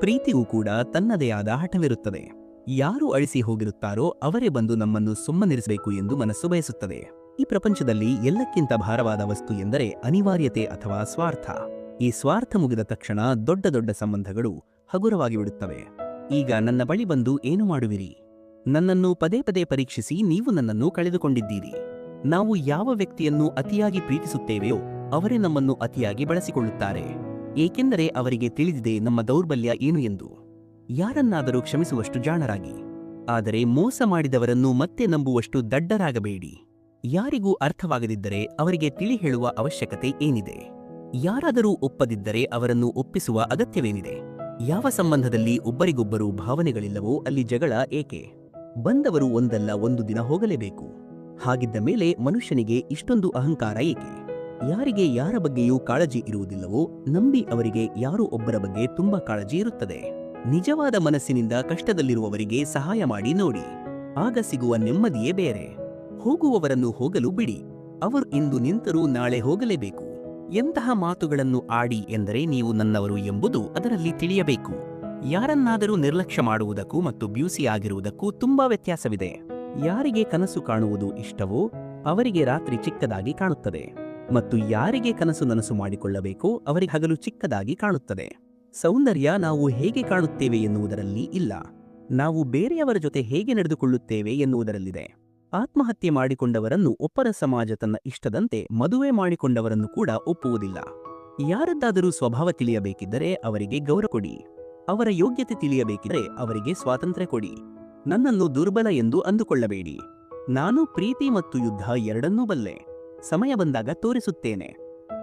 ಪ್ರೀತಿಗೂ ಕೂಡ ತನ್ನದೇ ಆದ ಹಠವಿರುತ್ತದೆ. ಯಾರು ಅಳಿಸಿ ಹೋಗಿರುತ್ತಾರೋ ಅವರೇ ಬಂದು ನಮ್ಮನ್ನು ಸುಮ್ಮನಿರಿಸಬೇಕು ಎಂದು ಮನಸ್ಸು ಬಯಸುತ್ತದೆ. ಈ ಪ್ರಪಂಚದಲ್ಲಿ ಎಲ್ಲಕ್ಕಿಂತ ಭಾರವಾದ ವಸ್ತು ಎಂದರೆ ಅನಿವಾರ್ಯತೆ ಅಥವಾ ಸ್ವಾರ್ಥ. ಈ ಸ್ವಾರ್ಥ ಮುಗಿದ ತಕ್ಷಣ ದೊಡ್ಡ ದೊಡ್ಡ ಸಂಬಂಧಗಳು ಹಗುರವಾಗಿ ಬಿಡುತ್ತವೆ. ಈಗ ನನ್ನ ಬಳಿ ಬಂದು ಏನು ಮಾಡುವಿರಿ? ನನ್ನನ್ನು ಪದೇ ಪದೇ ಪರೀಕ್ಷಿಸಿ ನೀವು ನನ್ನನ್ನು ಕಳೆದುಕೊಂಡಿದ್ದೀರಿ. ನಾವು ಯಾವ ವ್ಯಕ್ತಿಯನ್ನು ಅತಿಯಾಗಿ ಪ್ರೀತಿಸುತ್ತೇವೆಯೋ ಅವರೇ ನಮ್ಮನ್ನು ಅತಿಯಾಗಿ ಬಳಸಿಕೊಳ್ಳುತ್ತಾರೆ. ಏಕೆಂದರೆ ಅವರಿಗೆ ತಿಳಿದಿದೆ ನಮ್ಮ ದೌರ್ಬಲ್ಯ ಏನು ಎಂದು. ಯಾರನ್ನಾದರೂ ಕ್ಷಮಿಸುವಷ್ಟು ಜಾಣರಾಗಿ. ಆದರೆ ಮೋಸ ಮಾಡಿದವರನ್ನು ಮತ್ತೆ ನಂಬುವಷ್ಟು ದಡ್ಡರಾಗಬೇಡಿ. ಯಾರಿಗೂ ಅರ್ಥವಾಗದಿದ್ದರೆ ಅವರಿಗೆ ತಿಳಿ ಹೇಳುವ ಅವಶ್ಯಕತೆ ಏನಿದೆ? ಯಾರಾದರೂ ಒಪ್ಪದಿದ್ದರೆ ಅವರನ್ನು ಒಪ್ಪಿಸುವ ಅಗತ್ಯವೇನಿದೆ? ಯಾವ ಸಂಬಂಧದಲ್ಲಿ ಒಬ್ಬರಿಗೊಬ್ಬರು ಭಾವನೆಗಳಿಲ್ಲವೋ ಅಲ್ಲಿ ಜಗಳ ಏಕೆ? ಬಂದವರು ಒಂದಲ್ಲ ಒಂದು ದಿನ ಹೋಗಲೇಬೇಕು. ಹಾಗಿದ್ದ ಮೇಲೆ ಮನುಷ್ಯನಿಗೆ ಇಷ್ಟೊಂದು ಅಹಂಕಾರ ಏಕೆ? ಯಾರಿಗೆ ಯಾರ ಬಗ್ಗೆಯೂ ಕಾಳಜಿ ಇರುವುದಿಲ್ಲವೋ ನಂಬಿ ಅವರಿಗೆ ಯಾರು ಒಬ್ಬರ ಬಗ್ಗೆ ತುಂಬಾ ಕಾಳಜಿ ಇರುತ್ತದೆ. ನಿಜವಾದ ಮನಸ್ಸಿನಿಂದ ಕಷ್ಟದಲ್ಲಿರುವವರಿಗೆ ಸಹಾಯ ಮಾಡಿ ನೋಡಿ. ಆಗ ಸಿಗುವ ನೆಮ್ಮದಿಯೇ ಬೇರೆ. ಹೋಗುವವರನ್ನು ಹೋಗಲು ಬಿಡಿ. ಅವರು ಇಂದು ನಿಂತರೂ ನಾಳೆ ಹೋಗಲೇಬೇಕು. ಎಂತಹ ಮಾತುಗಳನ್ನು ಆಡಿ ಎಂದರೆ ನೀವು ನನ್ನವರು ಎಂಬುದು ಅದರಲ್ಲಿ ತಿಳಿಯಬೇಕು. ಯಾರನ್ನಾದರೂ ನಿರ್ಲಕ್ಷ್ಯ ಮಾಡುವುದಕ್ಕೂ ಮತ್ತು ಬ್ಯೂಸಿ ಆಗಿರುವುದಕ್ಕೂ ತುಂಬಾ ವ್ಯತ್ಯಾಸವಿದೆ. ಯಾರಿಗೆ ಕನಸು ಕಾಣುವುದು ಇಷ್ಟವೋ ಅವರಿಗೆ ರಾತ್ರಿ ಚಿಕ್ಕದಾಗಿ ಕಾಣುತ್ತದೆ. ಮತ್ತು ಯಾರಿಗೆ ಕನಸು ನನಸು ಮಾಡಿಕೊಳ್ಳಬೇಕೋ ಅವರಿಗೆ ಹಗಲು ಚಿಕ್ಕದಾಗಿ ಕಾಣುತ್ತದೆ. ಸೌಂದರ್ಯ ನಾವು ಹೇಗೆ ಕಾಣುತ್ತೇವೆ ಎನ್ನುವುದರಲ್ಲಿ ಇಲ್ಲ. ನಾವು ಬೇರೆಯವರ ಜೊತೆ ಹೇಗೆ ನಡೆದುಕೊಳ್ಳುತ್ತೇವೆ ಎನ್ನುವುದರಲ್ಲಿದೆ. ಆತ್ಮಹತ್ಯೆ ಮಾಡಿಕೊಂಡವರನ್ನು ಒಪ್ಪರ ಸಮಾಜ ತನ್ನ ಇಷ್ಟದಂತೆ ಮದುವೆ ಮಾಡಿಕೊಂಡವರನ್ನು ಕೂಡ ಒಪ್ಪುವುದಿಲ್ಲ. ಯಾರದ್ದಾದರೂ ಸ್ವಭಾವ ತಿಳಿಯಬೇಕಿದ್ದರೆ ಅವರಿಗೆ ಗೌರವ ಕೊಡಿ. ಅವರ ಯೋಗ್ಯತೆ ತಿಳಿಯಬೇಕಿದ್ದರೆ ಅವರಿಗೆ ಸ್ವಾತಂತ್ರ್ಯ ಕೊಡಿ. ನನ್ನನ್ನು ದುರ್ಬಲ ಎಂದು ಅಂದುಕೊಳ್ಳಬೇಡಿ. ನಾನು ಪ್ರೀತಿ ಮತ್ತು ಯುದ್ಧ ಎರಡನ್ನೂ ಬಲ್ಲೆ. ಸಮಯ ಬಂದಾಗ ತೋರಿಸುತ್ತೇನೆ.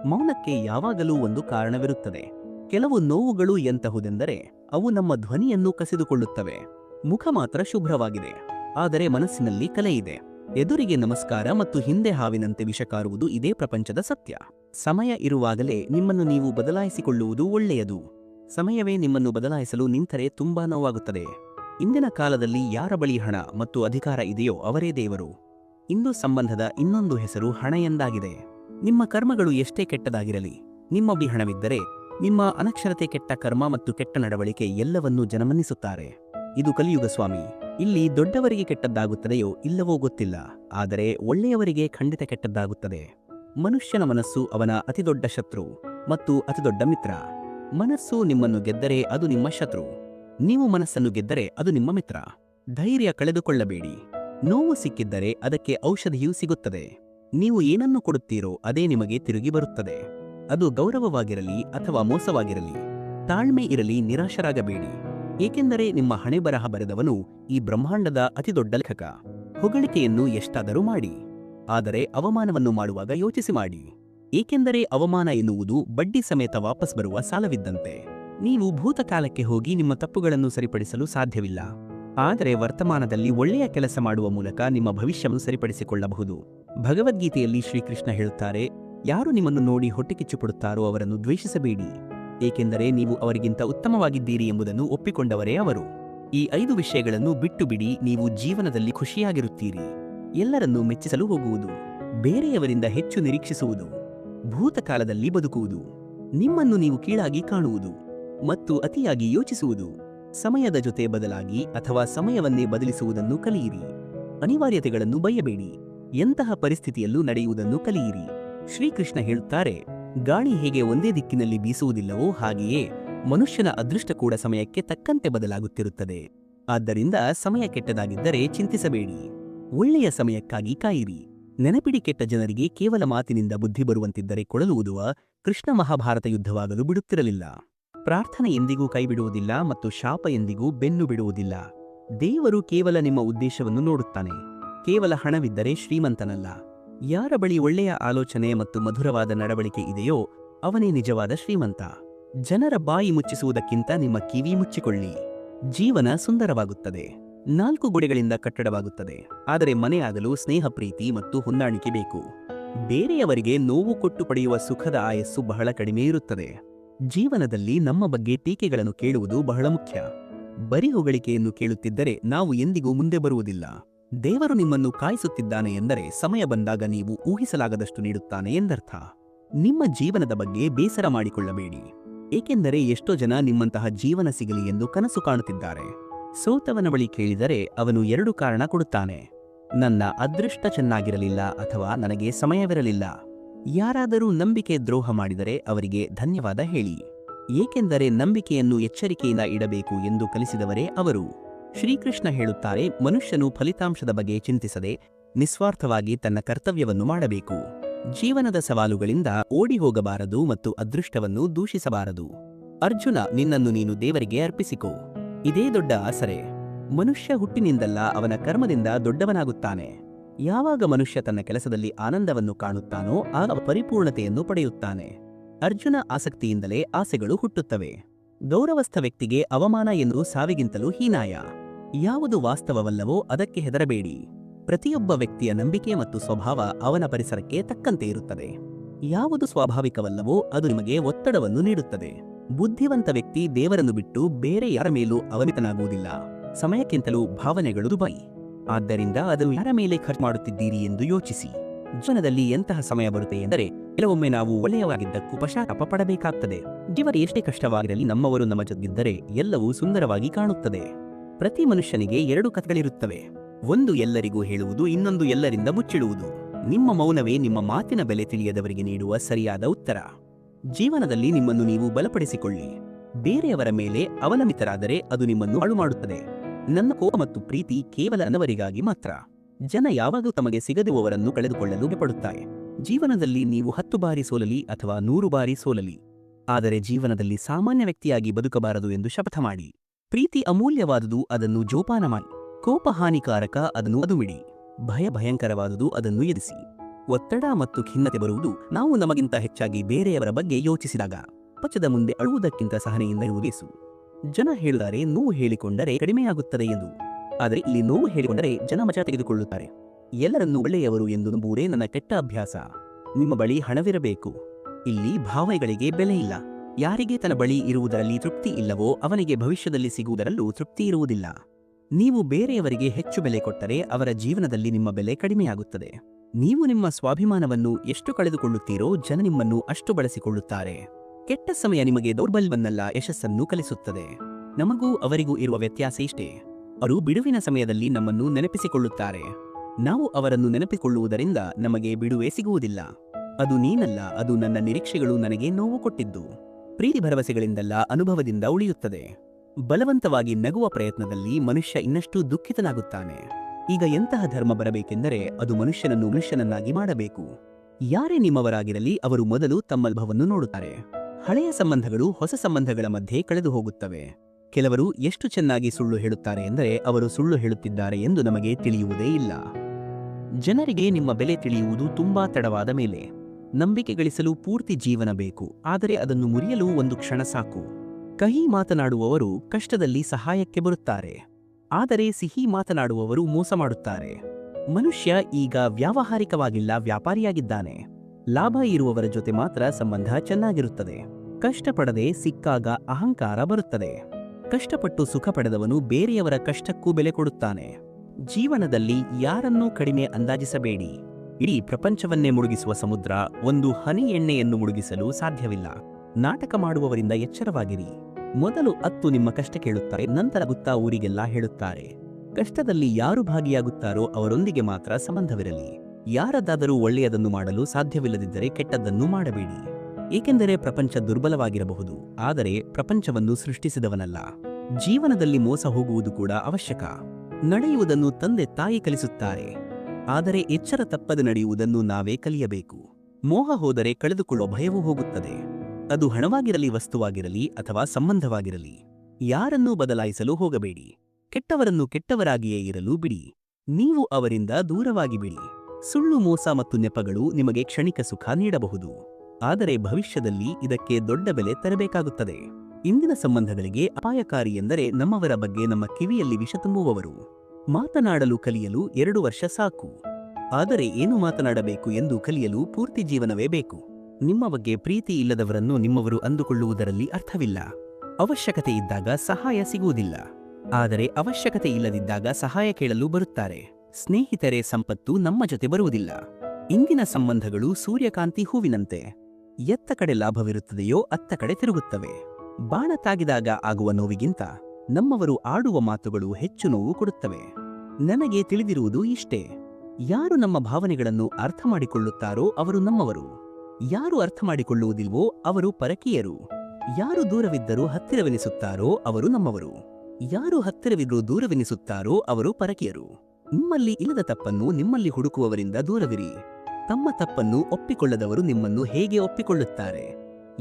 ಮೌನಕ್ಕೆ ಯಾವಾಗಲೂ ಒಂದು ಕಾರಣವಿರುತ್ತದೆ. ಕೆಲವು ನೋವುಗಳು ಎಂತಹುದೆಂದರೆ ಅವು ನಮ್ಮ ಧ್ವನಿಯನ್ನು ಕಸಿದುಕೊಳ್ಳುತ್ತವೆ. ಮುಖ ಮಾತ್ರ ಶುಭ್ರವಾಗಿದೆ. ಆದರೆ ಮನಸ್ಸಿನಲ್ಲಿ ಕಲೆ ಇದೆ. ಎದುರಿಗೆ ನಮಸ್ಕಾರ ಮತ್ತು ಹಿಂದೆ ಹಾವಿನಂತೆ ವಿಷಕಾರುವುದು ಇದೇ ಪ್ರಪಂಚದ ಸತ್ಯ. ಸಮಯ ಇರುವಾಗಲೇ ನಿಮ್ಮನ್ನು ನೀವು ಬದಲಾಯಿಸಿಕೊಳ್ಳುವುದು ಒಳ್ಳೆಯದು. ಸಮಯವೇ ನಿಮ್ಮನ್ನು ಬದಲಾಯಿಸಲು ನಿಂತರೆ ತುಂಬಾ ನೋವಾಗುತ್ತದೆ. ಇಂದಿನ ಕಾಲದಲ್ಲಿ ಯಾರ ಬಳಿ ಹಣ ಮತ್ತು ಅಧಿಕಾರ ಇದೆಯೋ ಅವರೇ ದೇವರು. ಇಂದು ಸಂಬಂಧದ ಇನ್ನೊಂದು ಹೆಸರು ಹಣ ಎಂದಾಗಿದೆ. ನಿಮ್ಮ ಕರ್ಮಗಳು ಎಷ್ಟೇ ಕೆಟ್ಟದಾಗಿರಲಿ, ನಿಮ್ಮ ಬಿ ಹಣವಿದ್ದರೆ ನಿಮ್ಮ ಅನಕ್ಷರತೆ ಕೆಟ್ಟ ಕರ್ಮ ಮತ್ತು ಕೆಟ್ಟ ನಡವಳಿಕೆ ಎಲ್ಲವನ್ನೂ ಜನಮನ್ನಿಸುತ್ತಾರೆ. ಇದು ಕಲಿಯುಗ ಸ್ವಾಮಿ. ಇಲ್ಲಿ ದೊಡ್ಡವರಿಗೆ ಕೆಟ್ಟದ್ದಾಗುತ್ತದೆಯೋ ಇಲ್ಲವೋ ಗೊತ್ತಿಲ್ಲ, ಆದರೆ ಒಳ್ಳೆಯವರಿಗೆ ಖಂಡಿತ ಕೆಟ್ಟದ್ದಾಗುತ್ತದೆ. ಮನುಷ್ಯನ ಮನಸ್ಸು ಅವನ ಅತಿದೊಡ್ಡ ಶತ್ರು ಮತ್ತು ಅತಿದೊಡ್ಡ ಮಿತ್ರ. ಮನಸ್ಸು ನಿಮ್ಮನ್ನು ಗೆದ್ದರೆ ಅದು ನಿಮ್ಮ ಶತ್ರು. ನೀವು ಮನಸ್ಸನ್ನು ಗೆದ್ದರೆ ಅದು ನಿಮ್ಮ ಮಿತ್ರ. ಧೈರ್ಯ ಕಳೆದುಕೊಳ್ಳಬೇಡಿ. ನೋವು ಸಿಕ್ಕಿದ್ದರೆ ಅದಕ್ಕೆ ಔಷಧಿಯೂ ಸಿಗುತ್ತದೆ. ನೀವು ಏನನ್ನು ಕೊಡುತ್ತೀರೋ ಅದೇ ನಿಮಗೆ ತಿರುಗಿ ಬರುತ್ತದೆ. ಅದು ಗೌರವವಾಗಿರಲಿ ಅಥವಾ ಮೋಸವಾಗಿರಲಿ. ತಾಳ್ಮೆ ಇರಲಿ, ನಿರಾಶರಾಗಬೇಡಿ. ಏಕೆಂದರೆ ನಿಮ್ಮ ಹಣೆ ಬರಹ ಬರೆದವನು ಈ ಬ್ರಹ್ಮಾಂಡದ ಅತಿದೊಡ್ಡ ಲೇಖಕ. ಹೊಗಳಿಕೆಯನ್ನು ಎಷ್ಟಾದರೂ ಮಾಡಿ, ಆದರೆ ಅವಮಾನವನ್ನು ಮಾಡುವಾಗ ಯೋಚಿಸಿ ಮಾಡಿ. ಏಕೆಂದರೆ ಅವಮಾನ ಎನ್ನುವುದು ಬಡ್ಡಿ ಸಮೇತ ವಾಪಸ್ ಬರುವ ಸಾಲವಿದ್ದಂತೆ. ನೀವು ಭೂತಕಾಲಕ್ಕೆ ಹೋಗಿ ನಿಮ್ಮ ತಪ್ಪುಗಳನ್ನು ಸರಿಪಡಿಸಲು ಸಾಧ್ಯವಿಲ್ಲ. ಆದರೆ ವರ್ತಮಾನದಲ್ಲಿ ಒಳ್ಳೆಯ ಕೆಲಸ ಮಾಡುವ ಮೂಲಕ ನಿಮ್ಮ ಭವಿಷ್ಯವನ್ನು ಸರಿಪಡಿಸಿಕೊಳ್ಳಬಹುದು. ಭಗವದ್ಗೀತೆಯಲ್ಲಿ ಶ್ರೀಕೃಷ್ಣ ಹೇಳುತ್ತಾರೆ, ಯಾರು ನಿಮ್ಮನ್ನು ನೋಡಿ ಹೊಟ್ಟೆಕಿಚ್ಚುಪಡುತ್ತಾರೋ ಅವರನ್ನು ದ್ವೇಷಿಸಬೇಡಿ. ಏಕೆಂದರೆ ನೀವು ಅವರಿಗಿಂತ ಉತ್ತಮವಾಗಿದ್ದೀರಿ ಎಂಬುದನ್ನು ಒಪ್ಪಿಕೊಂಡವರೇ ಅವರು. ಈ ಐದು ವಿಷಯಗಳನ್ನು ಬಿಟ್ಟು ಬಿಡಿ ನೀವು ಜೀವನದಲ್ಲಿ ಖುಷಿಯಾಗಿರುತ್ತೀರಿ. ಎಲ್ಲರನ್ನೂ ಮೆಚ್ಚಿಸಲು ಹೋಗುವುದು, ಬೇರೆಯವರಿಂದ ಹೆಚ್ಚು ನಿರೀಕ್ಷಿಸುವುದು, ಭೂತಕಾಲದಲ್ಲಿ ಬದುಕುವುದು, ನಿಮ್ಮನ್ನು ನೀವು ಕೀಳಾಗಿ ಕಾಣುವುದು ಮತ್ತು ಅತಿಯಾಗಿ ಯೋಚಿಸುವುದು, ಸಮಯದ ಜೊತೆ ಬದಲಾಗಿ ಅಥವಾ ಸಮಯವನ್ನೇ ಬದಲಿಸುವುದನ್ನು ಕಲಿಯಿರಿ. ಅನಿವಾರ್ಯತೆಗಳನ್ನು ಬಯ್ಯಬೇಡಿ, ಎಂತಹ ಪರಿಸ್ಥಿತಿಯಲ್ಲೂ ನಡೆಯುವುದನ್ನು ಕಲಿಯಿರಿ. ಶ್ರೀಕೃಷ್ಣ ಹೇಳುತ್ತಾರೆ ಗಾಳಿ ಹೇಗೆ ಒಂದೇ ದಿಕ್ಕಿನಲ್ಲಿ ಬೀಸುವುದಿಲ್ಲವೋ ಹಾಗೆಯೇ ಮನುಷ್ಯನ ಅದೃಷ್ಟ ಕೂಡ ಸಮಯಕ್ಕೆ ತಕ್ಕಂತೆ ಬದಲಾಗುತ್ತಿರುತ್ತದೆ. ಆದ್ದರಿಂದ ಸಮಯ ಕೆಟ್ಟದಾಗಿದ್ದರೆ ಚಿಂತಿಸಬೇಡಿ. ಒಳ್ಳೆಯ ಸಮಯಕ್ಕಾಗಿ ಕಾಯಿರಿ. ನೆನಪಿಡಿ ಕೆಟ್ಟ ಜನರಿಗೆ ಕೇವಲ ಮಾತಿನಿಂದ ಬುದ್ಧಿ ಬರುವಂತಿದ್ದರೆ ಕೊಳಲು ಊದುವ ಕೃಷ್ಣ ಮಹಾಭಾರತ ಯುದ್ಧವಾಗಲು ಬಿಡುತ್ತಿರಲಿಲ್ಲ. ಪ್ರಾರ್ಥನೆ ಎಂದಿಗೂ ಕೈಬಿಡುವುದಿಲ್ಲ ಮತ್ತು ಶಾಪ ಎಂದಿಗೂ ಬೆನ್ನು ಬಿಡುವುದಿಲ್ಲ. ದೇವರು ಕೇವಲ ನಿಮ್ಮ ಉದ್ದೇಶವನ್ನು ನೋಡುತ್ತಾನೆ. ಕೇವಲ ಹಣವಿದ್ದರೆ ಶ್ರೀಮಂತನಲ್ಲ. ಯಾರ ಬಳಿ ಒಳ್ಳೆಯ ಆಲೋಚನೆ ಮತ್ತು ಮಧುರವಾದ ನಡವಳಿಕೆ ಇದೆಯೋ ಅವನೇ ನಿಜವಾದ ಶ್ರೀಮಂತ. ಜನರ ಬಾಯಿ ಮುಚ್ಚಿಸುವುದಕ್ಕಿಂತ ನಿಮ್ಮ ಕಿವಿ ಮುಚ್ಚಿಕೊಳ್ಳಿ. ಜೀವನ ಸುಂದರವಾಗುತ್ತದೆ. ನಾಲ್ಕು ಗುಡಿಗಳಿಂದ ಕಟ್ಟಡವಾಗುತ್ತದೆ. ಆದರೆ ಮನೆಯಾಗಲು ಸ್ನೇಹ, ಪ್ರೀತಿ ಮತ್ತು ಹೊಂದಾಣಿಕೆ ಬೇಕು. ಬೇರೆಯವರಿಗೆ ನೋವು ಕೊಟ್ಟು ಪಡೆಯುವ ಸುಖದ ಆಯಸ್ಸು ಬಹಳ ಕಡಿಮೆ ಇರುತ್ತದೆ. ಜೀವನದಲ್ಲಿ ನಮ್ಮ ಬಗ್ಗೆ ಟೀಕೆಗಳನ್ನು ಕೇಳುವುದು ಬಹಳ ಮುಖ್ಯ. ಬರಿ ಹೊಗಳಿಕೆಯನ್ನು ಕೇಳುತ್ತಿದ್ದರೆ ನಾವು ಎಂದಿಗೂ ಮುಂದೆ ಬರುವುದಿಲ್ಲ. ದೇವರು ನಿಮ್ಮನ್ನು ಕಾಯಿಸುತ್ತಿದ್ದಾನೆ ಎಂದರೆ ಸಮಯ ಬಂದಾಗ ನೀವು ಊಹಿಸಲಾಗದಷ್ಟು ನೀಡುತ್ತಾನೆ ಎಂದರ್ಥ. ನಿಮ್ಮ ಜೀವನದ ಬಗ್ಗೆ ಬೇಸರ ಮಾಡಿಕೊಳ್ಳಬೇಡಿ. ಏಕೆಂದರೆ ಎಷ್ಟೋ ಜನ ನಿಮ್ಮಂತಹ ಜೀವನ ಸಿಗಲಿ ಎಂದು ಕನಸು ಕಾಣುತ್ತಿದ್ದಾರೆ. ಸೋತವನ ಬಳಿ ಕೇಳಿದರೆ ಅವನು ಎರಡು ಕಾರಣ ಕೊಡುತ್ತಾನೆ. ನನ್ನ ಅದೃಷ್ಟ ಚೆನ್ನಾಗಿರಲಿಲ್ಲ ಅಥವಾ ನನಗೆ ಸಮಯವಿರಲಿಲ್ಲ. ಯಾರಾದರೂ ನಂಬಿಕೆ ದ್ರೋಹ ಮಾಡಿದರೆ ಅವರಿಗೆ ಧನ್ಯವಾದ ಹೇಳಿ. ಏಕೆಂದರೆ ನಂಬಿಕೆಯನ್ನು ಎಚ್ಚರಿಕೆಯಿಂದ ಇಡಬೇಕು ಎಂದು ಕಲಿಸಿದವರೇ ಅವರು. ಶ್ರೀಕೃಷ್ಣ ಹೇಳುತ್ತಾರೆ, ಮನುಷ್ಯನು ಫಲಿತಾಂಶದ ಬಗ್ಗೆ ಚಿಂತಿಸದೆ ನಿಸ್ವಾರ್ಥವಾಗಿ ತನ್ನ ಕರ್ತವ್ಯವನ್ನು ಮಾಡಬೇಕು. ಜೀವನದ ಸವಾಲುಗಳಿಂದ ಓಡಿ ಹೋಗಬಾರದು ಮತ್ತು ಅದೃಷ್ಟವನ್ನು ದೂಷಿಸಬಾರದು. ಅರ್ಜುನ, ನಿನ್ನನ್ನು ನೀನು ದೇವರಿಗೆ ಅರ್ಪಿಸಿಕೋ. ಇದೇ ದೊಡ್ಡ ಆಸರೆ. ಮನುಷ್ಯ ಹುಟ್ಟಿನಿಂದಲ್ಲ ಅವನ ಕರ್ಮದಿಂದ ದೊಡ್ಡವನಾಗುತ್ತಾನೆ. ಯಾವಾಗ ಮನುಷ್ಯ ತನ್ನ ಕೆಲಸದಲ್ಲಿ ಆನಂದವನ್ನು ಕಾಣುತ್ತಾನೋ ಆಗ ಪರಿಪೂರ್ಣತೆಯನ್ನು ಪಡೆಯುತ್ತಾನೆ. ಅರ್ಜುನ ಆಸಕ್ತಿಯಿಂದಲೇ ಆಸೆಗಳು ಹುಟ್ಟುತ್ತವೆ. ಗೌರವಸ್ಥ ವ್ಯಕ್ತಿಗೆ ಅವಮಾನ ಎಂದು ಸಾವಿಗಿಂತಲೂ ಹೀನಾಯ. ಯಾವುದು ವಾಸ್ತವವಲ್ಲವೋ ಅದಕ್ಕೆ ಹೆದರಬೇಡಿ. ಪ್ರತಿಯೊಬ್ಬ ವ್ಯಕ್ತಿಯ ನಂಬಿಕೆ ಮತ್ತು ಸ್ವಭಾವ ಅವನ ಪರಿಸರಕ್ಕೆ ತಕ್ಕಂತೆ ಇರುತ್ತದೆ. ಯಾವುದು ಸ್ವಾಭಾವಿಕವಲ್ಲವೋ ಅದು ನಿಮಗೆ ಒತ್ತಡವನ್ನು ನೀಡುತ್ತದೆ. ಬುದ್ಧಿವಂತ ವ್ಯಕ್ತಿ ದೇವರನ್ನು ಬಿಟ್ಟು ಬೇರೆ ಯಾರ ಮೇಲೂ ಅವನಿತನಾಗುವುದಿಲ್ಲ ಸಮಯಕ್ಕಿಂತಲೂ ಭಾವನೆಗಳು ದುಬೈ ಆದ್ದರಿಂದ ಅದು ಯಾರ ಮೇಲೆ ಖರ್ಚು ಮಾಡುತ್ತಿದ್ದೀರಿ ಎಂದು ಯೋಚಿಸಿ. ಜೀವನದಲ್ಲಿ ಎಂತಹ ಸಮಯ ಬರುತ್ತೆ ಎಂದರೆ, ಕೆಲವೊಮ್ಮೆ ನಾವು ಒಳ್ಳೆಯವಾಗಿದ್ದಕ್ಕೂ ಪಶ್ಚಾತ್ತಾಪ ಪಡಬೇಕಾಗ್ತದೆ. ಜೀವನ ಎಷ್ಟೇ ಕಷ್ಟವಾಗಿರಲಿ, ನಮ್ಮವರು ನಮ್ಮ ಜೊತೆಗಿದ್ದರೆ ಎಲ್ಲವೂ ಸುಂದರವಾಗಿ ಕಾಣುತ್ತದೆ. ಪ್ರತಿ ಮನುಷ್ಯನಿಗೆ ಎರಡು ಕಥೆಗಳಿರುತ್ತವೆ. ಒಂದು ಎಲ್ಲರಿಗೂ ಹೇಳುವುದು, ಇನ್ನೊಂದು ಎಲ್ಲರಿಂದ ಮುಚ್ಚಿಡುವುದು. ನಿಮ್ಮ ಮೌನವೇ ನಿಮ್ಮ ಮಾತಿನ ಬೆಲೆ ತಿಳಿಯದವರಿಗೆ ನೀಡುವ ಸರಿಯಾದ ಉತ್ತರ. ಜೀವನದಲ್ಲಿ ನಿಮ್ಮನ್ನು ನೀವು ಬಲಪಡಿಸಿಕೊಳ್ಳಿ. ಬೇರೆಯವರ ಮೇಲೆ ಅವಲಂಬಿತರಾದರೆ ಅದು ನಿಮ್ಮನ್ನು ಹಾಳು ಮಾಡುತ್ತದೆ ನನ್ನ ಕೋಪ ಮತ್ತು ಪ್ರೀತಿ ಕೇವಲ ನನ್ನವರಿಗಾಗಿ ಮಾತ್ರ. ಜನ ಯಾವಾಗಲೂ ತಮಗೆ ಸಿಗದಿರುವವರನ್ನು ಕಳೆದುಕೊಳ್ಳಲು ಪಡುತ್ತಾರೆ ಜೀವನದಲ್ಲಿ ನೀವು ಹತ್ತು ಬಾರಿ ಸೋಲಲಿ ಅಥವಾ ನೂರು ಬಾರಿ ಸೋಲಲಿ. ಆದರೆ ಜೀವನದಲ್ಲಿ ಸಾಮಾನ್ಯ ವ್ಯಕ್ತಿಯಾಗಿ ಬದುಕಬಾರದು ಎಂದು ಶಪಥ ಮಾಡಿ. ಪ್ರೀತಿ ಅಮೂಲ್ಯವಾದುದು, ಅದನ್ನು ಜೋಪಾನ ಮಾಡಿ. ಕೋಪ ಹಾನಿಕಾರಕ, ಅದನ್ನು ಅದುಮಿಡಿ. ಭಯ ಭಯಂಕರವಾದುದು, ಅದನ್ನು ಎದಿಸಿ ಒತ್ತಡ ಮತ್ತು ಖಿನ್ನತೆ ಬರುವುದು ನಾವು ನಮಗಿಂತ ಹೆಚ್ಚಾಗಿ ಬೇರೆಯವರ ಬಗ್ಗೆ ಯೋಚಿಸಿದಾಗ, ಪಚದ ಮುಂದೆ ಅಳುವುದಕ್ಕಿಂತ ಸಹನೆಯಿಂದ ಇರುವುದೇಸು ಜನ ಹೇಳಿದರೆ ನೋವು ಹೇಳಿಕೊಂಡರೆ ಕಡಿಮೆಯಾಗುತ್ತದೆ ಎಂದು. ಆದರೆ ಇಲ್ಲಿ ನೋವು ಹೇಳಿಕೊಂಡರೆ ಜನ ಮಜಾ ತೆಗೆದುಕೊಳ್ಳುತ್ತಾರೆ. ಎಲ್ಲರನ್ನೂ ಒಳ್ಳೆಯವರು ಎಂದು ನಂಬುವುದೇ ನನ್ನ ಕೆಟ್ಟ ಅಭ್ಯಾಸ. ನಿಮ್ಮ ಬಳಿ ಹಣವಿರಬೇಕು. ಇಲ್ಲಿ ಭಾವನೆಗಳಿಗೆ ಬೆಲೆ ಇಲ್ಲ. ಯಾರಿಗೆ ತನ್ನ ಬಳಿ ಇರುವುದರಲ್ಲಿ ತೃಪ್ತಿ ಇಲ್ಲವೋ ಅವನಿಗೆ ಭವಿಷ್ಯದಲ್ಲಿ ಸಿಗುವುದರಲ್ಲೂ ತೃಪ್ತಿ ಇರುವುದಿಲ್ಲ. ನೀವು ಬೇರೆಯವರಿಗೆ ಹೆಚ್ಚು ಬೆಲೆ ಕೊಟ್ಟರೆ ಅವರ ಜೀವನದಲ್ಲಿ ನಿಮ್ಮ ಬೆಲೆ ಕಡಿಮೆಯಾಗುತ್ತದೆ. ನೀವು ನಿಮ್ಮ ಸ್ವಾಭಿಮಾನವನ್ನು ಎಷ್ಟು ಕಳೆದುಕೊಳ್ಳುತ್ತೀರೋ ಜನ ನಿಮ್ಮನ್ನು ಅಷ್ಟು ಬಳಸಿಕೊಳ್ಳುತ್ತಾರೆ. ಕೆಟ್ಟ ಸಮಯ ನಿಮಗೆ ದೌರ್ಬಲ್ಯವನ್ನಲ್ಲ ಯಶಸ್ಸನ್ನು ಕಲಿಸುತ್ತದೆ. ನಮಗೂ ಅವರಿಗೂ ಇರುವ ವ್ಯತ್ಯಾಸ ಇಷ್ಟೇ. ಅವರು ಬಿಡುವಿನ ಸಮಯದಲ್ಲಿ ನಮ್ಮನ್ನು ನೆನಪಿಸಿಕೊಳ್ಳುತ್ತಾರೆ. ನಾವು ಅವರನ್ನು ನೆನಪಿಕೊಳ್ಳುವುದರಿಂದ ನಮಗೆ ಬಿಡುವೆ ಸಿಗುವುದಿಲ್ಲ. ಅದು ನೀನಲ್ಲ, ಅದು ನನ್ನ ನಿರೀಕ್ಷೆಗಳು ನನಗೆ ನೋವು ಕೊಟ್ಟಿದ್ದು. ಪ್ರೀತಿ ಭರವಸೆಗಳಿಂದಲ್ಲ ಅನುಭವದಿಂದ ಉಳಿಯುತ್ತದೆ. ಬಲವಂತವಾಗಿ ನಗುವ ಪ್ರಯತ್ನದಲ್ಲಿ ಮನುಷ್ಯ ಇನ್ನಷ್ಟು ದುಃಖಿತನಾಗುತ್ತಾನೆ. ಈಗ ಎಂತಹ ಧರ್ಮ ಬರಬೇಕೆಂದರೆ ಅದು ಮನುಷ್ಯನನ್ನು ಮನುಷ್ಯನನ್ನಾಗಿ ಮಾಡಬೇಕು. ಯಾರೇ ನಿಮ್ಮವರಾಗಿರಲಿ ಅವರು ಮೊದಲು ತಮ್ಮ ಲಭವನ್ನು ನೋಡುತ್ತಾರೆ. ಹಳೆಯ ಸಂಬಂಧಗಳು ಹೊಸ ಸಂಬಂಧಗಳ ಮಧ್ಯೆ ಕಳೆದು ಹೋಗುತ್ತವೆ. ಕೆಲವರು ಎಷ್ಟು ಚೆನ್ನಾಗಿ ಸುಳ್ಳು ಹೇಳುತ್ತಾರೆ ಎಂದರೆ ಅವರು ಸುಳ್ಳು ಹೇಳುತ್ತಿದ್ದಾರೆ ಎಂದು ನಮಗೆ ತಿಳಿಯುವುದೇ ಇಲ್ಲ. ಜನರಿಗೆ ನಿಮ್ಮ ಬೆಲೆ ತಿಳಿಯುವುದು ತುಂಬಾ ತಡವಾದ ಮೇಲೆ. ನಂಬಿಕೆ ಗಳಿಸಲು ಪೂರ್ತಿ ಜೀವನ ಬೇಕು. ಆದರೆ ಅದನ್ನು ಮುರಿಯಲು ಒಂದು ಕ್ಷಣ ಸಾಕು. ಕಹಿ ಮಾತನಾಡುವವರು ಕಷ್ಟದಲ್ಲಿ ಸಹಾಯಕ್ಕೆ ಬರುತ್ತಾರೆ. ಆದರೆ ಸಿಹಿ ಮಾತನಾಡುವವರು ಮೋಸ ಮಾಡುತ್ತಾರೆ. ಮನುಷ್ಯ ಈಗ ವ್ಯಾವಹಾರಿಕವಾಗಿಲ್ಲ, ವ್ಯಾಪಾರಿಯಾಗಿದ್ದಾನೆ. ಲಾಭ ಇರುವವರ ಜೊತೆ ಮಾತ್ರ ಸಂಬಂಧ ಚೆನ್ನಾಗಿರುತ್ತದೆ. ಕಷ್ಟಪಡದೆ ಸಿಕ್ಕಾಗ ಅಹಂಕಾರ ಬರುತ್ತದೆ. ಕಷ್ಟಪಟ್ಟು ಸುಖ ಪಡೆದವನು ಬೇರೆಯವರ ಕಷ್ಟಕ್ಕೂ ಬೆಲೆ ಕೊಡುತ್ತಾನೆ. ಜೀವನದಲ್ಲಿ ಯಾರನ್ನೂ ಕಡಿಮೆ ಅಂದಾಜಿಸಬೇಡಿ. ಇಡೀ ಪ್ರಪಂಚವನ್ನೇ ಮುಳುಗಿಸುವ ಸಮುದ್ರ ಒಂದು ಹನಿ ಎಣ್ಣೆಯನ್ನು ಮುಳುಗಿಸಲು ಸಾಧ್ಯವಿಲ್ಲ. ನಾಟಕ ಮಾಡುವವರಿಂದ ಎಚ್ಚರವಾಗಿರಿ. ಮೊದಲು ಅತ್ತು ನಿಮ್ಮ ಕಷ್ಟ ಕೇಳುತ್ತಾರೆ, ನಂತರ ಗುತ್ತಾ ಊರಿಗೆಲ್ಲ ಹೇಳುತ್ತಾರೆ. ಕಷ್ಟದಲ್ಲಿ ಯಾರು ಭಾಗಿಯಾಗುತ್ತಾರೋ ಅವರೊಂದಿಗೆ ಮಾತ್ರ ಸಂಬಂಧವಿರಲಿ. ಯಾರದಾದರೂ ಒಳ್ಳೆಯದನ್ನು ಮಾಡಲು ಸಾಧ್ಯವಿಲ್ಲದಿದ್ದರೆ ಕೆಟ್ಟದ್ದನ್ನು ಮಾಡಬೇಡಿ. ಏಕೆಂದರೆ ಪ್ರಪಂಚ ದುರ್ಬಲವಾಗಿರಬಹುದು, ಆದರೆ ಪ್ರಪಂಚವನ್ನು ಸೃಷ್ಟಿಸಿದವನಲ್ಲ. ಜೀವನದಲ್ಲಿ ಮೋಸ ಹೋಗುವುದು ಕೂಡ ಅವಶ್ಯಕ. ನಡೆಯುವುದನ್ನು ತಂದೆ ತಾಯಿ ಕಲಿಸುತ್ತಾರೆ. ಆದರೆ ಎಚ್ಚರ ತಪ್ಪದೆ ನಡೆಯುವುದನ್ನು ನಾವೇ ಕಲಿಯಬೇಕು. ಮೋಹ ಹೋದರೆ ಕಳೆದುಕೊಳ್ಳುವ ಭಯವೂ ಹೋಗುತ್ತದೆ. ಅದು ಹಣವಾಗಿರಲಿ, ವಸ್ತುವಾಗಿರಲಿ ಅಥವಾ ಸಂಬಂಧವಾಗಿರಲಿ. ಯಾರನ್ನೂ ಬದಲಾಯಿಸಲು ಹೋಗಬೇಡಿ. ಕೆಟ್ಟವರನ್ನು ಕೆಟ್ಟವರಾಗಿಯೇ ಇರಲು ಬಿಡಿ. ನೀವು ಅವರಿಂದ ದೂರವಾಗಿ ಬಿಡಿ. ಸುಳ್ಳು, ಮೋಸ ಮತ್ತು ನೆಪಗಳು ನಿಮಗೆ ಕ್ಷಣಿಕ ಸುಖ ನೀಡಬಹುದು. ಆದರೆ ಭವಿಷ್ಯದಲ್ಲಿ ಇದಕ್ಕೆ ದೊಡ್ಡ ಬೆಲೆ ತರಬೇಕಾಗುತ್ತದೆ. ಇಂದಿನ ಸಂಬಂಧಗಳಿಗೆ ಅಪಾಯಕಾರಿ ಎಂದರೆ ನಮ್ಮವರ ಬಗ್ಗೆ ನಮ್ಮ ಕಿವಿಯಲ್ಲಿ ವಿಷ ತುಂಬುವವರು. ಮಾತನಾಡಲು ಕಲಿಯಲು ಎರಡು ವರ್ಷ ಸಾಕು. ಆದರೆ ಏನು ಮಾತನಾಡಬೇಕು ಎಂದು ಕಲಿಯಲು ಪೂರ್ತಿ ಜೀವನವೇ ಬೇಕು. ನಿಮ್ಮ ಬಗ್ಗೆ ಪ್ರೀತಿ ಇಲ್ಲದವರನ್ನು ನಿಮ್ಮವರು ಅಂದುಕೊಳ್ಳುವುದರಲ್ಲಿ ಅರ್ಥವಿಲ್ಲ. ಅವಶ್ಯಕತೆ ಇದ್ದಾಗ ಸಹಾಯ ಸಿಗುವುದಿಲ್ಲ. ಆದರೆ ಅವಶ್ಯಕತೆ ಇಲ್ಲದಿದ್ದಾಗ ಸಹಾಯ ಕೇಳಲು ಬರುತ್ತಾರೆ. ಸ್ನೇಹಿತರೆ, ಸಂಪತ್ತು ನಮ್ಮ ಜೊತೆ ಬರುವುದಿಲ್ಲ. ಇಂದಿನ ಸಂಬಂಧಗಳು ಸೂರ್ಯಕಾಂತಿ ಹೂವಿನಂತೆ. ಎತ್ತ ಕಡೆ ಲಾಭವಿರುತ್ತದೆಯೋ ಅತ್ತ ಕಡೆ ತಿರುಗುತ್ತವೆ. ಬಾಣ ತಾಗಿದಾಗ ಆಗುವ ನೋವಿಗಿಂತ ನಮ್ಮವರು ಆಡುವ ಮಾತುಗಳು ಹೆಚ್ಚು ನೋವು ಕೊಡುತ್ತವೆ. ನನಗೆ ತಿಳಿದಿರುವುದು ಇಷ್ಟೇ. ಯಾರು ನಮ್ಮ ಭಾವನೆಗಳನ್ನು ಅರ್ಥ ಮಾಡಿಕೊಳ್ಳುತ್ತಾರೋ ಅವರು ನಮ್ಮವರು. ಯಾರು ಅರ್ಥ ಮಾಡಿಕೊಳ್ಳುವುದಿಲ್ವೋ ಅವರು ಪರಕೀಯರು. ಯಾರು ದೂರವಿದ್ದರೂ ಹತ್ತಿರವೆನಿಸುತ್ತಾರೋ ಅವರು ನಮ್ಮವರು. ಯಾರು ಹತ್ತಿರವಿದ್ದರೂ ದೂರವೆನಿಸುತ್ತಾರೋ ಅವರು ಪರಕೀಯರು. ನಿಮ್ಮಲ್ಲಿ ಇಲ್ಲದ ತಪ್ಪನ್ನು ನಿಮ್ಮಲ್ಲಿ ಹುಡುಕುವವರಿಂದ ದೂರವಿರಿ. ತಮ್ಮ ತಪ್ಪನ್ನು ಒಪ್ಪಿಕೊಳ್ಳದವರು ನಿಮ್ಮನ್ನು ಹೇಗೆ ಒಪ್ಪಿಕೊಳ್ಳುತ್ತಾರೆ?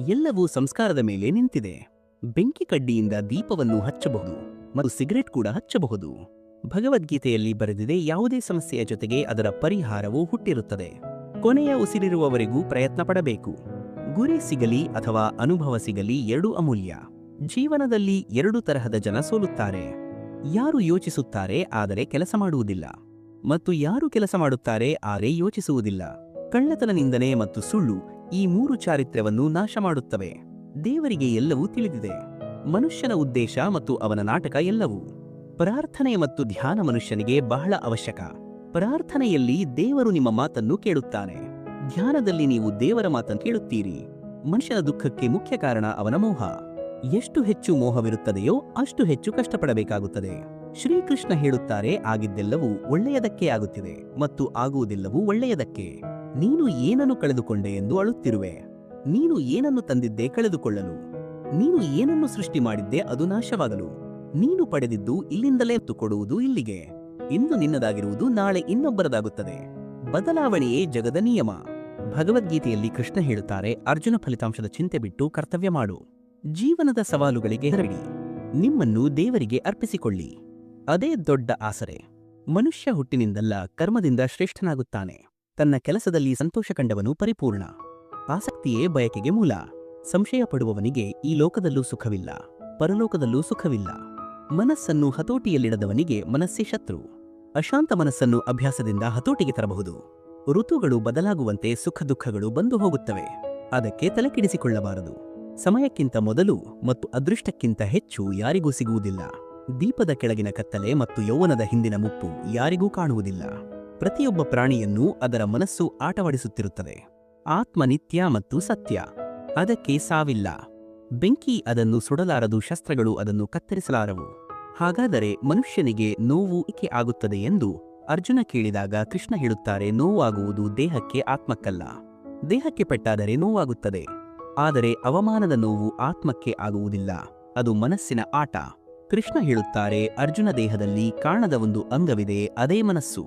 ಎಲ್ಲವೂ ಸಂಸ್ಕಾರದ ಮೇಲೆ ನಿಂತಿದೆ. ಬೆಂಕಿ ಕಡ್ಡಿಯಿಂದ ದೀಪವನ್ನು ಹಚ್ಚಬಹುದು ಮತ್ತು ಸಿಗರೆಟ್ ಕೂಡ ಹಚ್ಚಬಹುದು. ಭಗವದ್ಗೀತೆಯಲ್ಲಿ ಬರೆದಿದೆ, ಯಾವುದೇ ಸಮಸ್ಯೆಯ ಜೊತೆಗೆ ಅದರ ಪರಿಹಾರವೂ ಹುಟ್ಟಿರುತ್ತದೆ. ಕೊನೆಯ ಉಸಿರಿರುವವರೆಗೂ ಪ್ರಯತ್ನ ಪಡಬೇಕು. ಗುರಿ ಸಿಗಲಿ ಅಥವಾ ಅನುಭವ ಸಿಗಲಿ ಎರಡು ಅಮೂಲ್ಯ. ಜೀವನದಲ್ಲಿ ಎರಡು ತರಹದ ಜನ ಸೋಲುತ್ತಾರೆ. ಯಾರು ಯೋಚಿಸುತ್ತಾರೆ ಆದರೆ ಕೆಲಸ ಮಾಡುವುದಿಲ್ಲ. ಮತ್ತು ಯಾರು ಕೆಲಸ ಮಾಡುತ್ತಾರೆ ಆದರೆ ಯೋಚಿಸುವುದಿಲ್ಲ. ಕಳ್ಳತನ ನಿಂದನೆ ಮತ್ತು ಸುಳ್ಳು ಈ ಮೂರು ಚಾರಿತ್ರ್ಯವನ್ನು ನಾಶ ಮಾಡುತ್ತವೆ. ದೇವರಿಗೆ ಎಲ್ಲವೂ ತಿಳಿದಿದೆ. ಮನುಷ್ಯನ ಉದ್ದೇಶ ಮತ್ತು ಅವನ ನಾಟಕ ಎಲ್ಲವೂ. ಪ್ರಾರ್ಥನೆ ಮತ್ತು ಧ್ಯಾನ ಮನುಷ್ಯನಿಗೆ ಬಹಳ ಅವಶ್ಯಕ. ಪ್ರಾರ್ಥನೆಯಲ್ಲಿ ದೇವರು ನಿಮ್ಮ ಮಾತನ್ನು ಕೇಳುತ್ತಾನೆ. ಧ್ಯಾನದಲ್ಲಿ ನೀವು ದೇವರ ಮಾತನ್ನು ಕೇಳುತ್ತೀರಿ. ಮನುಷ್ಯನ ದುಃಖಕ್ಕೆ ಮುಖ್ಯ ಕಾರಣ ಅವನ ಮೋಹ. ಎಷ್ಟು ಹೆಚ್ಚು ಮೋಹವಿರುತ್ತದೆಯೋ ಅಷ್ಟು ಹೆಚ್ಚು ಕಷ್ಟಪಡಬೇಕಾಗುತ್ತದೆ. ಶ್ರೀಕೃಷ್ಣ ಹೇಳುತ್ತಾರೆ, ಆಗಿದ್ದೆಲ್ಲವೂ ಒಳ್ಳೆಯದಕ್ಕೆ ಆಗುತ್ತಿದೆ ಮತ್ತು ಆಗುವುದೆಲ್ಲವೂ ಒಳ್ಳೆಯದಕ್ಕೆ. ನೀನು ಏನನ್ನು ಕಳೆದುಕೊಂಡೆ ಎಂದು ಅಳುತ್ತಿರುವೆ. ನೀನು ಏನನ್ನು ತಂದಿದ್ದೆ ಕಳೆದುಕೊಳ್ಳಲು. ನೀನು ಏನನ್ನು ಸೃಷ್ಟಿ ಮಾಡಿದ್ದೆ ಅದು ನಾಶವಾಗಲು. ನೀನು ಪಡೆದಿದ್ದು ಇಲ್ಲಿಂದಲೇ ಕೊಡುವುದು ಇಲ್ಲಿಗೆ. ಇಂದು ನಿನ್ನದಾಗಿರುವುದು ನಾಳೆ ಇನ್ನೊಬ್ಬರದಾಗುತ್ತದೆ. ಬದಲಾವಣೆಯೇ ಜಗದ ನಿಯಮ. ಭಗವದ್ಗೀತೆಯಲ್ಲಿ ಕೃಷ್ಣ ಹೇಳುತ್ತಾರೆ, ಅರ್ಜುನ ಫಲಿತಾಂಶದ ಚಿಂತೆ ಬಿಟ್ಟು ಕರ್ತವ್ಯ ಮಾಡು. ಜೀವನದ ಸವಾಲುಗಳಿಗೆ ಹರಡಿ ನಿಮ್ಮನ್ನು ದೇವರಿಗೆ ಅರ್ಪಿಸಿಕೊಳ್ಳಿ. ಅದೇ ದೊಡ್ಡ ಆಸರೆ. ಮನುಷ್ಯ ಹುಟ್ಟಿನಿಂದಲ್ಲ ಕರ್ಮದಿಂದ ಶ್ರೇಷ್ಠನಾಗುತ್ತಾನೆ. ತನ್ನ ಕೆಲಸದಲ್ಲಿ ಸಂತೋಷ ಕಂಡವನು ಪರಿಪೂರ್ಣ. ಆಸಕ್ತಿಯೇ ಬಯಕೆಗೆ ಮೂಲ. ಸಂಶಯ ಪಡುವವನಿಗೆ ಈ ಲೋಕದಲ್ಲೂ ಸುಖವಿಲ್ಲ. ಪರಲೋಕದಲ್ಲೂ ಸುಖವಿಲ್ಲ. ಮನಸ್ಸನ್ನು ಹತೋಟಿಯಲ್ಲಿಡದವನಿಗೆ ಮನಸ್ಸೇ ಶತ್ರು. ಅಶಾಂತ ಮನಸ್ಸನ್ನು ಅಭ್ಯಾಸದಿಂದ ಹತೋಟಿಗೆ ತರಬಹುದು. ಋತುಗಳು ಬದಲಾಗುವಂತೆ ಸುಖ ದುಃಖಗಳು ಬಂದು ಹೋಗುತ್ತವೆ. ಅದಕ್ಕೆ ತಲೆಕೆಡಿಸಿಕೊಳ್ಳಬಾರದು. ಸಮಯಕ್ಕಿಂತ ಮೊದಲು ಮತ್ತು ಅದೃಷ್ಟಕ್ಕಿಂತ ಹೆಚ್ಚು ಯಾರಿಗೂ ಸಿಗುವುದಿಲ್ಲ. ದೀಪದ ಕೆಳಗಿನ ಕತ್ತಲೆ ಮತ್ತು ಯೌವನದ ಹಿಂದಿನ ಮುಪ್ಪು ಯಾರಿಗೂ ಕಾಣುವುದಿಲ್ಲ. ಪ್ರತಿಯೊಬ್ಬ ಪ್ರಾಣಿಯನ್ನೂ ಅದರ ಮನಸ್ಸು ಆಟವಾಡಿಸುತ್ತಿರುತ್ತದೆ. ಆತ್ಮ ನಿತ್ಯ ಮತ್ತು ಸತ್ಯ. ಅದಕ್ಕೆ ಸಾವಿಲ್ಲ. ಬೆಂಕಿ ಅದನ್ನು ಸುಡಲಾರದು, ಶಸ್ತ್ರಗಳು ಅದನ್ನು ಕತ್ತರಿಸಲಾರವು. ಹಾಗಾದರೆ ಮನುಷ್ಯನಿಗೆ ನೋವು ಇಕೆ ಆಗುತ್ತದೆ ಎಂದು ಅರ್ಜುನ ಕೇಳಿದಾಗ ಕೃಷ್ಣ ಹೇಳುತ್ತಾರೆ, ನೋವಾಗುವುದು ದೇಹಕ್ಕೆ ಆತ್ಮಕ್ಕಲ್ಲ. ದೇಹಕ್ಕೆ ಪೆಟ್ಟಾದರೆ ನೋವಾಗುತ್ತದೆ. ಆದರೆ ಅವಮಾನದ ನೋವು ಆತ್ಮಕ್ಕೆ ಆಗುವುದಿಲ್ಲ. ಅದು ಮನಸ್ಸಿನ ಆಟ. ಕೃಷ್ಣ ಹೇಳುತ್ತಾರೆ, ಅರ್ಜುನ ದೇಹದಲ್ಲಿ ಕಾಣದ ಒಂದು ಅಂಗವಿದೆ, ಅದೇ ಮನಸ್ಸು.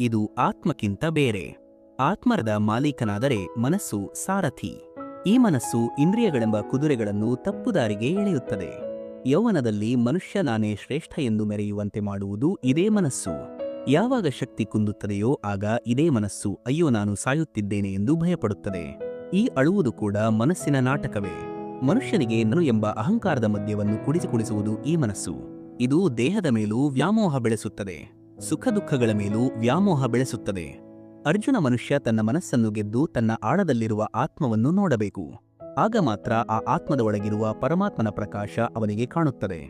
ಇದು ಆತ್ಮಕ್ಕಿಂತ ಬೇರೆ. ಆತ್ಮರದ ಮಾಲೀಕನಾದರೆ ಮನಸ್ಸು ಸಾರಥಿ. ಈ ಮನಸ್ಸು ಇಂದ್ರಿಯಗಳೆಂಬ ಕುದುರೆಗಳನ್ನು ತಪ್ಪುದಾರಿಗೆ ಎಳೆಯುತ್ತದೆ. ಯೌವನದಲ್ಲಿ ಮನುಷ್ಯ ನಾನೇ ಶ್ರೇಷ್ಠ ಎಂದು ಮೆರೆಯುವಂತೆ ಮಾಡುವುದು ಇದೇ ಮನಸ್ಸು. ಯಾವಾಗ ಶಕ್ತಿ ಕುಂದುತ್ತದೆಯೋ ಆಗ ಇದೇ ಮನಸ್ಸು ಅಯ್ಯೋ ನಾನು ಸಾಯುತ್ತಿದ್ದೇನೆ ಎಂದು ಭಯಪಡುತ್ತದೆ. ಈ ಅಳುವುದು ಕೂಡ ಮನಸ್ಸಿನ ನಾಟಕವೇ. ಮನುಷ್ಯನಿಗೆ ನಾನು ಎಂಬ ಅಹಂಕಾರದ ಮದ್ಯವನ್ನು ಕುಡಿಸಿ ಕುಡಿಸುವುದು ಈ ಮನಸ್ಸು. ಇದು ದೇಹದ ಮೇಲೂ ವ್ಯಾಮೋಹ ಬೆಳೆಸುತ್ತದೆ. ಸುಖ ದುಃಖಗಳ ಮೇಲೂ ವ್ಯಾಮೋಹ ಬೆಳೆಸುತ್ತದೆ. ಅರ್ಜುನ ಮನುಷ್ಯ ತನ್ನ ಮನಸ್ಸನ್ನು ಗೆದ್ದು ತನ್ನ ಆಳದಲ್ಲಿರುವ ಆತ್ಮವನ್ನು ನೋಡಬೇಕು. ಆಗ ಮಾತ್ರ ಆ ಆತ್ಮದ ಒಳಗಿರುವ ಪರಮಾತ್ಮನ ಪ್ರಕಾಶ ಅವನಿಗೆ ಕಾಣುತ್ತದೆ.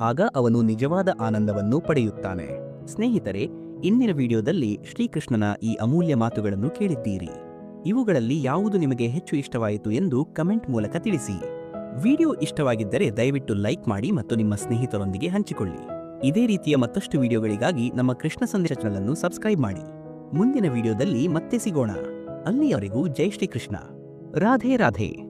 ಆಗ ಅವನು ನಿಜವಾದ ಆನಂದವನ್ನು ಪಡೆಯುತ್ತಾನೆ. ಸ್ನೇಹಿತರೆ, ಇಂದಿನ ವಿಡಿಯೋದಲ್ಲಿ ಶ್ರೀಕೃಷ್ಣನ ಈ ಅಮೂಲ್ಯ ಮಾತುಗಳನ್ನು ಕೇಳಿದ್ದೀರಿ. ಇವುಗಳಲ್ಲಿ ಯಾವುದು ನಿಮಗೆ ಹೆಚ್ಚು ಇಷ್ಟವಾಯಿತು ಎಂದು ಕಮೆಂಟ್ ಮೂಲಕ ತಿಳಿಸಿ. ವಿಡಿಯೋ ಇಷ್ಟವಾಗಿದ್ದರೆ ದಯವಿಟ್ಟು ಲೈಕ್ ಮಾಡಿ ಮತ್ತು ನಿಮ್ಮ ಸ್ನೇಹಿತರೊಂದಿಗೆ ಹಂಚಿಕೊಳ್ಳಿ. ಇದೇ ರೀತಿಯ ಮತ್ತಷ್ಟು ವಿಡಿಯೋಗಳಿಗಾಗಿ ನಮ್ಮ ಕೃಷ್ಣ ಸಂದೇಶ ಚಾನಲ್ ಅನ್ನು ಸಬ್ಸ್ಕ್ರೈಬ್ ಮಾಡಿ. ಮುಂದಿನ ವಿಡಿಯೋದಲ್ಲಿ ಮತ್ತೆ ಸಿಗೋಣ. ಅಲ್ಲಿಯವರೆಗೂ ಜೈ ಶ್ರೀಕೃಷ್ಣ. ರಾಧೆ ರಾಧೆ.